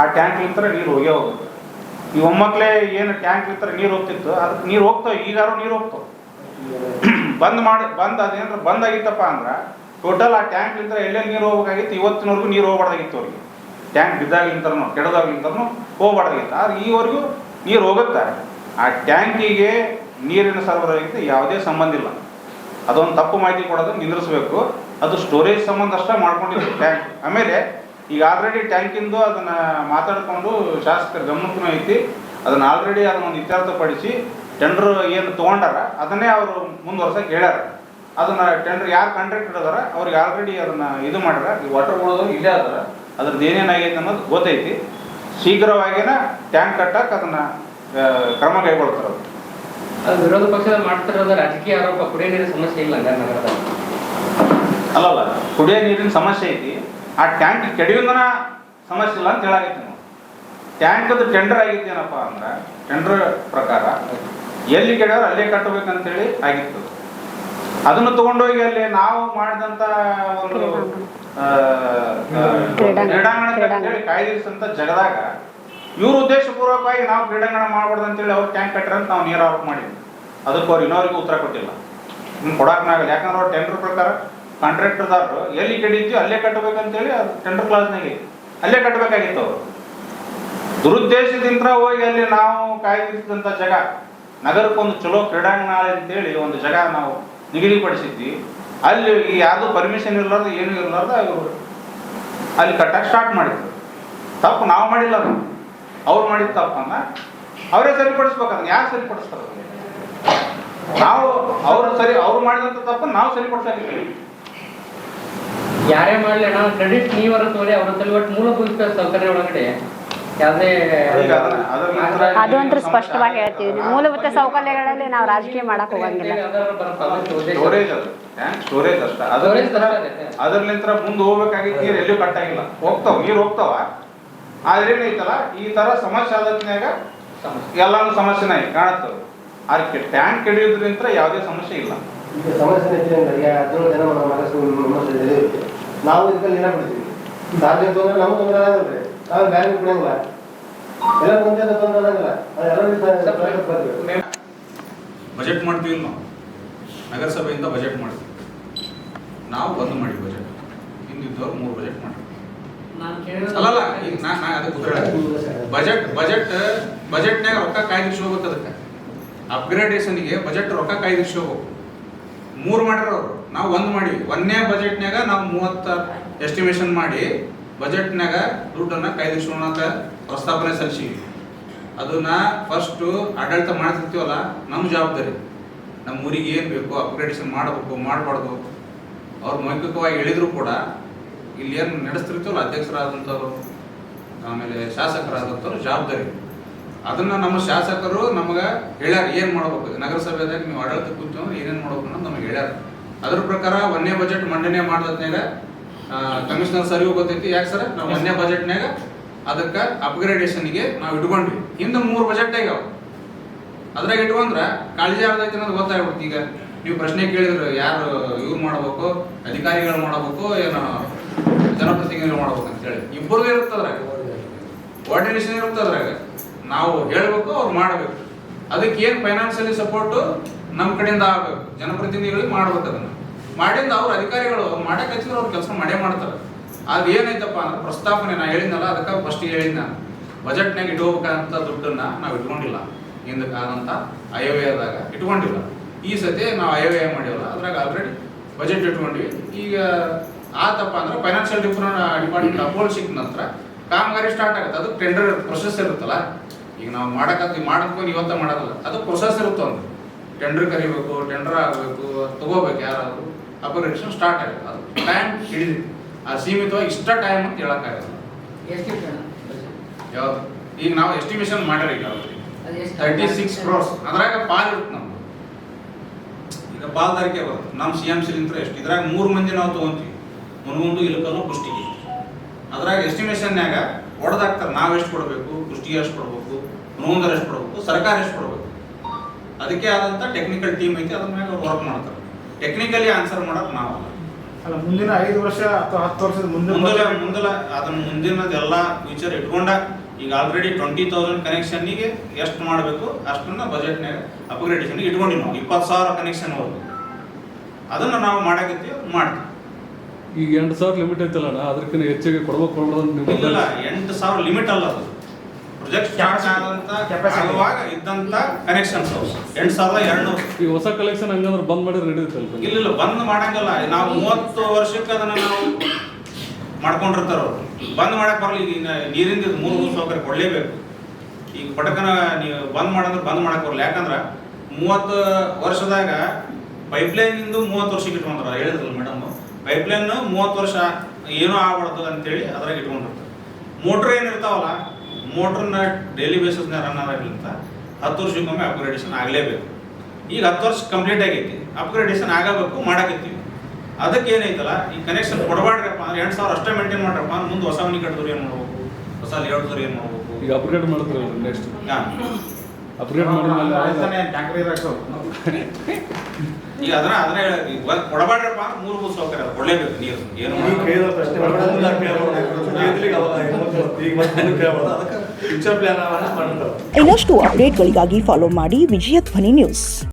ಆ ಟ್ಯಾಂಕ್ ಇತ್ತರ ನೀರು ಹೋಗೇ ಹೋಗುತ್ತೆ. ಈ ಒಮ್ಮಕ್ಲೆ ಏನು ಟ್ಯಾಂಕ್ ಇತ್ತರ ನೀರು ಹೋಗ್ತಿತ್ತು ಅದಕ್ಕೆ ನೀರು ಹೋಗ್ತಾವೆ ಈಗಾರು ನೀರು ಹೋಗ್ತಾವೆ [CLEARS THROAT] ಬಂದ್ ಮಾಡಿ, ಬಂದ್ ಅದೇನಾರ ಬಂದ್ ಆಗಿತ್ತಪ್ಪ ಅಂದ್ರೆ ಟೋಟಲ್ ಆ ಟ್ಯಾಂಕ್ ಟ್ಯಾಂಕ್ಲಿಂದ ಎಲ್ಲೆಲ್ಲಿ ನೀರು ಹೋಗ್ಬೇಕಾಗಿತ್ತು, ಇವತ್ತಿನವರೆಗೂ ನೀರು ಹೋಗ್ಬಾರ್ದಾಗಿತ್ತು ಅವ್ರಿಗೆ. ಟ್ಯಾಂಕ್ ಬಿದ್ದಾಗ್ಲಿಂತನೂ ಕೆಡದಾಗ್ಲಿಂತನೂ ಹೋಗ್ಬಾರ್ದಾಗಿತ್ತು. ಆದ್ರೆ ಈವರೆಗೂ ನೀರು ಹೋಗುತ್ತೆ. ಆ ಟ್ಯಾಂಕಿಗೆ ನೀರಿನ ಸರಬರಾಜಿಗೆ ಯಾವುದೇ ಸಂಬಂಧ ಇಲ್ಲ. ಅದೊಂದು ತಪ್ಪು ಮಾಹಿತಿ ಕೊಡೋದು ನಿಂದ್ರಿಸ್ಬೇಕು ಅದು ಸ್ಟೋರೇಜ್ ಸಂಬಂಧ ಅಷ್ಟೇ ಮಾಡ್ಕೊಂಡಿದ್ರು ಟ್ಯಾಂಕ್ ಆಮೇಲೆ ಈಗ ಆಲ್ರೆಡಿ ಟ್ಯಾಂಕಿಂದು ಅದನ್ನು ಮಾತಾಡಿಕೊಂಡು ಶಾಸಕರ ಗಮನಕ್ಕೂ ಐತಿ. ಅದನ್ನು ಆಲ್ರೆಡಿ ಅದನ್ನೊಂದು ಇತ್ಯರ್ಥಪಡಿಸಿ ಟೆಂಡರ್ ಏನು ತೊಗೊಂಡಾರ ಅದನ್ನೇ ಅವರು ಮುಂದುವರ್ಸಕ್ಕೆ ಹೇಳ್ಯಾರ. ಅದನ್ನು ಟೆಂಡರ್ ಯಾರು ಕಾಂಟ್ರಾಕ್ಟ್ ಇಡೋದಾರ, ಅವ್ರಿಗೆ ಆಲ್ರೆಡಿ ಅದನ್ನ ಇದು ಮಾಡ್ಯಾರ. ಈ ವಾಟರ್ ಬೋರ್ಡ್ ಇಲ್ಲೇ ಅದಾರ. ಅದ್ರದ್ದು ಏನೇನಾಗೈತೆ ಅನ್ನೋದು ಗೊತ್ತೈತಿ. ಶೀಘ್ರವಾಗಿನ ಟ್ಯಾಂಕ್ ಕಟ್ಟಕ್ಕೆ ಅದನ್ನು ಕ್ರಮ ಕೈಗೊಳ್ತಾರೆ ಅದು ವಿರೋಧ ಪಕ್ಷದ ಮಾಡ್ತಿರೋದು ರಾಜಕೀಯ ಆರೋಪ ಕುಡಿಯೋ ನೀರಿನ ಸಮಸ್ಯೆ ಇಲ್ಲ ಹಂಗಾರೆ ನಗರದಲ್ಲಿ. ಅಲ್ಲಲ್ಲ ಕುಡಿಯೋ ನೀರಿನ ಸಮಸ್ಯೆ ಐತಿ. ಆ ಟ್ಯಾಂಕ್ ಕೆಡಿಯೋದನ ಸಮಸ್ಯೆ ಇಲ್ಲ ಅಂತ ಹೇಳಾಗೈತಿ ನಾವು ಟ್ಯಾಂಕದ ಟೆಂಡರ್ ಆಗೈತಿ ಏನಪ್ಪ ಅಂದ್ರೆ ಟೆಂಡರ್ ಪ್ರಕಾರ ಎಲ್ಲಿ ಕೆಡ್ಯಾರ ಅಲ್ಲೇ ಕಟ್ಟಬೇಕಂತೇಳಿ ಆಗಿತ್ತು. ಅದನ್ನು ತಗೊಂಡೋಗಿ ಅಲ್ಲಿ ನಾವು ಮಾಡಿದಂತ ಒಂದು. ಕ್ರೀಡಾಂಗಣ. ಕಾಯ್ದಿರಿಸಂತ ಜಗದಾಗ ಇವ್ರ ಉದ್ದೇಶಪೂರ್ವಕವಾಗಿ ನಾವು ಕ್ರೀಡಾಂಗಣ ಮಾಡಬಾರ್ದು ಅಂತೇಳಿ ಅವ್ರು ಟ್ಯಾಂಕ್ ಕಟ್ಟರೆ ಅಂತ ನಾವು ನೀರು ಆರೋಪ ಮಾಡಿದ್ವಿ. ಅದಕ್ಕೆ ಅವ್ರು ಇನ್ನೋರಿಗೂ ಉತ್ತರ ಕೊಟ್ಟಿಲ್ಲ. ಇನ್ನು ಕೊಡಕ್ನಾಗಲ್ಲ ಯಾಕಂದ್ರೆ ಅವ್ರು ಟೆಂಡರ್ ಪ್ರಕಾರ ಕಾಂಟ್ರಾಕ್ಟರ್ದಾರರು ಎಲ್ಲಿ ಕಡಿತೀವಿ ಅಲ್ಲೇ ಕಟ್ಟಬೇಕಂತೇಳಿ ಅದು ಟೆಂಡರ್ ಕ್ಲಾಸ್ನಾಗೆ ಅಲ್ಲೇ ಕಟ್ಟಬೇಕಾಗಿತ್ತು ಅವರು. ದುರುದ್ದೇಶದಿಂದ ಹೋಗಿ ಅಲ್ಲಿ ನಾವು ಕಾಯ್ದಿರಿಸಿದಂಥ ಜಾಗ ನಗರಕ್ಕೊಂದು ಚಲೋ ಕ್ರೀಡಾಂಗಣ ಅಂತೇಳಿ ಒಂದು ಜಾಗ ನಾವು ನಿಗದಿಪಡಿಸಿದ್ವಿ. ಅಲ್ಲಿ ಯಾವುದು ಪರ್ಮಿಷನ್ ಇರಲಾರ್ದು, ಏನು ಇರಲಾರ್ದು ಅಲ್ಲಿ ಕಟ್ಟಕ್ಕೆ ಸ್ಟಾರ್ಟ್ ಮಾಡಿದ್ರು. ತಪ್ಪು ನಾವು ಮಾಡಿಲ್ಲ ಅದನ್ನ ಅವ್ರು ಮಾಡಿದ ತಪ್ಪನ್ನ ಅವರೇ ಸರಿಪಡಿಸ್ಬೇಕು ಅದನ್ನ ಯಾರು ಸರಿಪಡಿಸ್ತಾರೆ? ನಾವು ಅವರು ಸರಿ ಅವ್ರು ಮಾಡಿದಂತ ತಪ್ಪನ್ನ ನಾವು ಸರಿಪಡಿಸಾಕಿದ್ದೀವಿ ಯಾರೇ ಮಾಡಲಿ ನಾವು ಕ್ರೆಡಿಟ್ ನೀವರ ತೋರಿ ಅವ್ರ ತಲೆ ಒಟ್ಟು ಮೂಲಭೂತ ಸೌಕರ್ಯ ಒಳಗಡೆ ಯಾವುದೇ ನಂತರ ಸ್ಪಷ್ಟವಾಗಿ ಹೇಳ್ತೀವಿ ಮೂಲಭೂತ ಸೌಕರ್ಯಗಳಲ್ಲಿ ನಾವು ರಾಜಕೀಯ ಮಾಡಕ್ ಹೋಗಂಗಿಲ್ಲ. ಸ್ಟೋರೇಜ್ ಅಷ್ಟ. ಅದ್ರಲಿಂತ್ರ ಮುಂದೆ ಹೋಗ್ಬೇಕಾಗಿತ್ತು ನೀರು ಎಲ್ಲೂ ಕಟ್ಟಾಗಿಲ್ಲ ಹೋಗ್ತಾವ ನೀರು ಹೋಗ್ತಾವ? ಆದ್ರೆ ಏನೈತಲ್ಲ ಈ ತರ ಸಮಸ್ಯೆ ಆದತ್ನ್ಯಾಗ ಸಮಸ್ಯೆ. ಎಲ್ಲಾನು ಸಮಸ್ಯೆನ ಕಾಣತ್ತವ ಅದಕ್ಕೆ ಟ್ಯಾಂಕ್ ಹಿಡಿಯೋದ್ರಿಂದ ಯಾವುದೇ ಸಮಸ್ಯೆ ಇಲ್ಲ. ಈಗ ಸಮಸ್ಯೆ ಹೆಚ್ಚಿನ ಹದಿನೇಳು ಜನ ಮನಸ್ಸು ನಾವು ಇದರಲ್ಲಿ ಏನ ಬಿಡ್ತೀವಿ ಸಾರ್ವಜನಿಕ ತೊಂದರೆ ನಮ್ಗೆ ತೊಂದರೆ ಆಗಲ್ರಿ ನಾವು ಬ್ಯಾಂಕ್ ಬಿಡಂಗಿಲ್ಲ ಎಲ್ಲ ಮುಂದೆ ತೊಂದರೆ ಆಗಲ್ಲ. ಅದೆಲ್ಲ ಬಜೆಟ್ ಮಾಡ್ತೀವಿ ನಾವು. ನಗರಸಭೆಯಿಂದ ಬಜೆಟ್ ಮಾಡ್ತೀವಿ. ನಾವು ಒಂದು ಮಾಡಿ ಬಜೆಟ್. ಹಿಂದಿದ್ದವ್ರು ಮೂರು ಬಜೆಟ್ ಮಾಡಿ ನಾನು ಕೇಳಿರೋದು- ಅಲ್ಲಲ್ಲ ಈಗ ನಾ ನಾ ಅದಕ್ಕೆ ಉತ್ತರ ಬಜೆಟ್ ಬಜೆಟ್ ಬಜೆಟ್ನ್ಯಾಗ ರೊಕ್ಕ ಕಾಯ್ದಿರಿಸಿ ಹೋಗ್ಬೇಕು ಅದಕ್ಕೆ. ಅಪ್ಗ್ರೇಡೇಷನ್ಗೆ ಬಜೆಟ್ ರೊಕ್ಕ ಕಾಯ್ದಿರಿಸಿ ಹೋಗ್ಬೇಕು ಮೂರು ಮಾಡ್ಯಾರ ಅವರು. ನಾವು ಒಂದು ಮಾಡಿವಿ. ಒಂದನೇ ಬಜೆಟ್ನ್ಯಾಗ ನಾವು ಮೂವತ್ತ ಎಸ್ಟಿಮೇಷನ್ ಮಾಡಿ ಬಜೆಟ್ನ್ಯಾಗ ದುಡ್ಡನ್ನು ಕಾಯ್ದಿರಿಸೋಣ ಅಂತ ಪ್ರಸ್ತಾವನೆ ಸಲ್ಲಿಸಿವಿ. ಅದನ್ನ ಫಸ್ಟು ಆಡಳಿತ ಮಾಡ್ತಿರ್ತೀವಲ್ಲ ನಮ್ಮ ಜವಾಬ್ದಾರಿ. ನಮ್ಮ ಊರಿಗೆ ಏನು ಬೇಕು ಅಪ್ಗ್ರೇಡೇಷನ್ ಮಾಡಬೇಕು ಮಾಡಬಾರ್ದು. ಅವ್ರು ಮೌಖಿಕವಾಗಿ ಹೇಳಿದ್ರು ಕೂಡ ಇಲ್ಲಿ ಏನು ನಡೆಸ್ತಿರ್ತೀವಲ್ಲ ಅಧ್ಯಕ್ಷರಾದಂಥವ್ರು ಆಮೇಲೆ ಶಾಸಕರಾದಂಥವ್ರು ಜವಾಬ್ದಾರಿ. ಅದನ್ನ ನಮ್ಮ ಶಾಸಕರು ನಮಗೆ ಹೇಳ್ಯಾರ ಏನು ಮಾಡ್ಬೇಕು? ನಗರಸಭೆದಾಗ ನೀವು ಆಡಳಿತ ಕೂತು ಏನೇನು ಮಾಡ್ಬೇಕು ಅನ್ನೋದು ನಮಗೆ ಹೇಳ್ಯಾರ. ಅದ್ರ ಪ್ರಕಾರ ಒಂದೇ ಬಜೆಟ್ ಮಂಡನೆ ಮಾಡಿದ್ನಾಗ ಕಮಿಷನರ್ ಸರಿ ಗೊತ್ತೈತಿ. ಯಾಕೆ ಸರ್ ನಾವು ಒಂದೇ ಬಜೆಟ್ನಾಗ ಅದಕ್ಕೆ ಅಪ್ಗ್ರೇಡೇಷನ್ಗೆ ನಾವು ಇಟ್ಕೊಂಡ್ವಿ. ಹಿಂದೆ ಮೂರು ಬಜೆಟ್ ಆಗ್ಯಾವ ಅದ್ರಾಗ ಇಟ್ಕೊಂಡ್ರೆ ಕಾಳಜಿ ಆಡ್ದೈತಿ ಅನ್ನೋದು ಗೊತ್ತಾಗ್ಬಿಡ್ತು ಈಗ. ನೀವು ಪ್ರಶ್ನೆ ಕೇಳಿದ್ರು ಯಾರು ಇವ್ರು ಮಾಡಬೇಕು ಅಧಿಕಾರಿಗಳು ಮಾಡಬೇಕು ಏನೋ ಜನಪ್ರತಿನಿಧಿಗಳು ಮಾಡ್ಬೇಕು ಅಂತ ಹೇಳಿ. ಇಬ್ಬರದೇ ಇರುತ್ತದ್ರಾಗ ಕೋಆರ್ಡಿನೇಷನ್ ಇರುತ್ತೆ ನಾವು ಹೇಳ್ಬೇಕು, ಅವ್ರು ಮಾಡಬೇಕು. ಅದಕ್ಕೆ ಏನು ಫೈನಾನ್ಸಿಯಲಿ ಸಪೋರ್ಟು ನಮ್ಮ ಕಡೆಯಿಂದ ಆಗಬೇಕು. ಜನಪ್ರತಿನಿಧಿಗಳಿಗೆ ಮಾಡ್ಬೇಕು ಅದನ್ನ. ಮಾಡಿಂದ ಅವ್ರ ಅಧಿಕಾರಿಗಳು ಮಾಡಕ್ಕೆ ಹಚ್ಚಿದ್ರೆ ಅವ್ರು ಕೆಲಸ ಮಾಡೇ ಮಾಡ್ತಾರೆ. ಅದು ಏನೈತಪ್ಪ ಅಂದ್ರೆ ಪ್ರಸ್ತಾಪನೆ ನಾ ಹೇಳಿದ್ನಲ್ಲ, ಅದಕ್ಕೆ ಫಸ್ಟ್ ಹೇಳಿದ್ ನಾನು. ಬಜೆಟ್ನಾಗ ಇಟ್ಕೋಬೇಕಂತ ದುಡ್ಡನ್ನ ನಾವು ಇಟ್ಕೊಂಡಿಲ್ಲ. ಹಿಂದಕ್ಕಾದಂಥ ಅಯವ್ಯಯದಾಗ ಇಟ್ಕೊಂಡಿಲ್ಲ. ಈ ಸತಿ ನಾವು ಅಯವ್ಯಯ ಮಾಡಿವಲ್ಲ, ಅದ್ರಾಗ ಆಲ್ರೆಡಿ ಬಜೆಟ್ ಇಟ್ಕೊಂಡ್ವಿ. ಈಗ ಆತಪ್ಪ ಅಂದ್ರೆ ಫೈನಾನ್ಷಿಯಲ್ ಡಿಫ್ರೆಂಟ್ ಡಿಪಾರ್ಟ್ಮೆಂಟ್ ಅಪೋಲ್ ಸಿಕ್ಕ ನಂತರ ಕಾಮಗಾರಿ ಸ್ಟಾರ್ಟ್ ಆಗುತ್ತೆ. ಅದು ಟೆಂಡರ್ ಪ್ರೊಸೆಸ್ ಇರುತ್ತಲ್ಲ? ಈಗ ನಾವು ಮಾಡಕತ್ತೀವಿ ಮಾಡಕ್ಕೆ ಇವತ್ತ ಮಾಡೋದಲ್ಲ. ಅದು ಪ್ರೊಸೆಸ್ ಇರುತ್ತೆ ಒಂದು. ಟೆಂಡರ್ ಕರಿಬೇಕು ಟೆಂಡರ್ ಆಗಬೇಕು ತಗೋಬೇಕು ಯಾರಾದ್ರು. ಅಪರೇಷನ್ ಸ್ಟಾರ್ಟ್ ಆಗುತ್ತೆ. ಅದು ಟೈಮ್ ಹಿಡಿದಿದೆ. ಆ ಸೀಮಿತವಾಗಿ ಇಷ್ಟ ಟೈಮ್ ಅಂತ ಹೇಳಕ್ಕಾಗಲ್ಲ? ಯಾವ್ದು? ಈಗ ನಾವು ಎಸ್ಟಿಮೇಷನ್ ಮಾಡ್ಯಾರ ಈಗ? ತರ್ಟಿ ಸಿಕ್ಸ್ ಕ್ರೋರ್ಸ್ ಅದ್ರಾಗ ಪಾಲ್ ಇರುತ್ತೆ ನಮ್ದು. ಈಗ ಪಾಲ್ದಾರಿಕೆ ಬರುತ್ತೆ ನಮ್ಮ ಸಿ ಎಂ ಸಿಲಿಂತ್ರ ಎಷ್ಟು? ಇದ್ರಾಗ ಮೂರು ಮಂದಿ ನಾವು ತಗೊಂತೀವಿ. ಮುನ್ಗುಂದು ಇಲಕಲ್ಲು ಕುಷ್ಟಿಗೆ ಅದ್ರಾಗ ಎಸ್ಟಿಮೇಷನ್ಯಾಗ ಹೊಡೆದಾಗ್ತಾರೆ ನಾವು ಎಷ್ಟು ಕೊಡಬೇಕು? ಕುಷ್ಟಿಗೆ ಎಷ್ಟು ಕೊಡಬೇಕು? ಮುನ್ಗುಂದರ್ ಎಷ್ಟು ಕೊಡಬೇಕು? ಸರ್ಕಾರ ಎಷ್ಟು ಕೊಡಬೇಕು? ಅದಕ್ಕೆ ಆದಂಥ ಟೆಕ್ನಿಕಲ್ ಟೀಮ್ ಐತಿ. ಅದ್ರ ಮ್ಯಾಗ ವರ್ಕ್ ಮಾಡ್ತಾರೆ. ಟೆಕ್ನಿಕಲಿ ಆನ್ಸರ್ ಮಾಡೋಕೆ ನಾವಲ್ಲ ಅಲ್ಲ. ಮುಂದಿನ ಐದು ವರ್ಷ ಅಥವಾ ಹತ್ತು ವರ್ಷದ ಮುಂದೆ ಮುಂದಲ ಮುಂದಲ ಅದನ್ನ ಮುಂದಿನದೆಲ್ಲ ಫ್ಯೂಚರ್ ಇಟ್ಕೊಂಡ ಈಗ ಆಲ್ರೆಡಿ ಟ್ವೆಂಟಿ ತೌಸಂಡ್ ಕನೆಕ್ಷನ್ನಿಗೆ ಎಷ್ಟು ಮಾಡಬೇಕು? ಅಷ್ಟನ್ನ ಬಜೆಟ್ನಾಗ ಅಪ್ಗ್ರೇಡೇಷನ್ ಇಟ್ಕೊಂಡಿವಿ ನಾವು. ಇಪ್ಪತ್ತು ಸಾವಿರ ಕನೆಕ್ಷನ್ ಹೋಗ್ಬೇಕು ಅದನ್ನು ನಾವು ಮಾಡಾಕತ್ತೀವಿ ಮಾಡ್ತೀವಿ. ಈಗ ಎಂಟು ಸಾವಿರ ಲಿಮಿಟ್ ಐತಲ್ಲ ಅಣ್ಣ ಅದಕ್ಕಿಂತ ಹೆಚ್ಚಿಗೆ ಕೊಡ್ಬೇಕು ಕೊಡೋದು ಅಂತ ನೀವು ಇಲ್ಲ ಎಂಟು ಸಾವಿರ ಲಿಮಿಟ್ ಅಲ್ಲ ಅದು. ಪ್ರೊಜೆಕ್ಟ್ ಸ್ಟಾರ್ಟ್ ಆದಂತ Capacity. ಆಗುವಾಗ ಇದ್ದಂತ ಕನೆಕ್ಷನ್ಸ್ ಎಂಟು ಸಾವಿರದ ಎರಡ್ನೂರು ಈ ಹೊಸ ಕಲೆಕ್ಷನ್ ಹಂಗಂದ್ರೆ ಬಂದ್ ಮಾಡಿದ್ರೆ ನಡೆಯುತ್ತೆ ಇಲ್ಲ ಇಲ್ಲ ಬಂದ್ ಮಾಡಂಗಿಲ್ಲ. ನಾವು ಮೂವತ್ತು ವರ್ಷಕ್ಕೆ ಅದನ್ನ ನಾವು ಮಾಡ್ಕೊಂಡಿರ್ತಾರ ಅವ್ರು. ಬಂದ್ ಮಾಡಕ್ ಬರಲಿ ಈಗ ನೀರಿಂದ ಇದು ಮೂರು ಸೌಕರ್ಯ ಕೊಡ್ಲೇಬೇಕು. ಈಗ ಪಟಕನ ನೀವು ಬಂದ್ ಮಾಡಂದ್ರೆ ಬಂದ್ ಮಾಡಕ್ ಬರಲ್ಲ. ಯಾಕಂದ್ರ ಮೂವತ್ತು ವರ್ಷದಾಗ ಪೈಪ್ಲೈನ್ ಇಂದು ಮೂವತ್ತು ವರ್ಷಕ್ಕೆ ಇಟ್ಕೊಂಡ್ರ ಹೇಳಿದ್ರಲ್ಲ ಮೇಡಮ್ ಪೈಪ್ಲೈನ್ ಮೂವತ್ತು ವರ್ಷ ಏನೂ ಆಗ್ಬಾರ್ದು ಅಂತೇಳಿ ಅದ್ರಾಗ ಇಟ್ಕೊಂಡಿರ್ತಾರೆ. ಮೋಟ್ರ್ ಏನಿರ್ತಾವಲ್ಲ ಮೋಟ್ರನ್ನ ಡೈಲಿ ಬೇಸಿಸ್ನ ರನ್ ಆಗಲಿಂತ ಹತ್ತು ವರ್ಷಕ್ಕೊಮ್ಮೆ ಅಪ್ಗ್ರೇಡೇಷನ್ ಆಗಲೇಬೇಕು. ಈಗ ಹತ್ತು ವರ್ಷ ಕಂಪ್ಲೀಟ್ ಆಗೈತಿ ಅಪ್ಗ್ರೇಡೇಷನ್ ಆಗಬೇಕು ಮಾಡಕತ್ತೀವಿ. ಅದಕ್ಕೆ ಏನೈತಲ್ಲ ಈ ಕನೆಕ್ಷನ್ ಕೊಡಬಾಡ್ರಪ್ಪ ಅಂದ್ರೆ ಎಂಟು ಸಾವಿರ ಅಷ್ಟೇ ಮೇಂಟೈನ್ ಮಾಡ್ರಪ್ಪ ಅಂದ್ರೆ ಮುಂದೆ ಹೊಸ ಮನೆ ಕಟ್ಟಿದ್ರು ಏನು ಮಾಡ್ಬೇಕು? ಹೊಸ ಲೇಔಟ್ದವ್ರು ಏನು ಮಾಡ್ಬೇಕು? ಈಗ ಅಪ್ಗ್ರೇಡ್ ಮಾಡಿದ್ರೆ ನೆಕ್ಸ್ಟ್ ಹಾ. ಅಪ್ಗ್ರೇಡ್ ಮಾಡಿದ್ಮೇಲೆ ಟ್ಯಾಂಕರ್ [LAUGHS] ಈಗ ಅದನ್ನ ಅದನ್ನ ಹೇಳಿ ಮೂರು ಕೊಡಬಾಡ್ರಪ್ಪ ಅಂದ್ರೆ ಮೂಲಭೂತ ಸೌಕರ್ಯ ಅದು ಕೊಡ್ಲೇಬೇಕು ನೀರು ಏನು. ಕೇಳಿದ ಪ್ರಶ್ನೆ ಇನ್ನಷ್ಟು ಅಪ್ಡೇಟ್ಗಳಿಗಾಗಿ ಫಾಲೋ ಮಾಡಿ ವಿಜಯ ಧ್ವನಿ ನ್ಯೂಸ್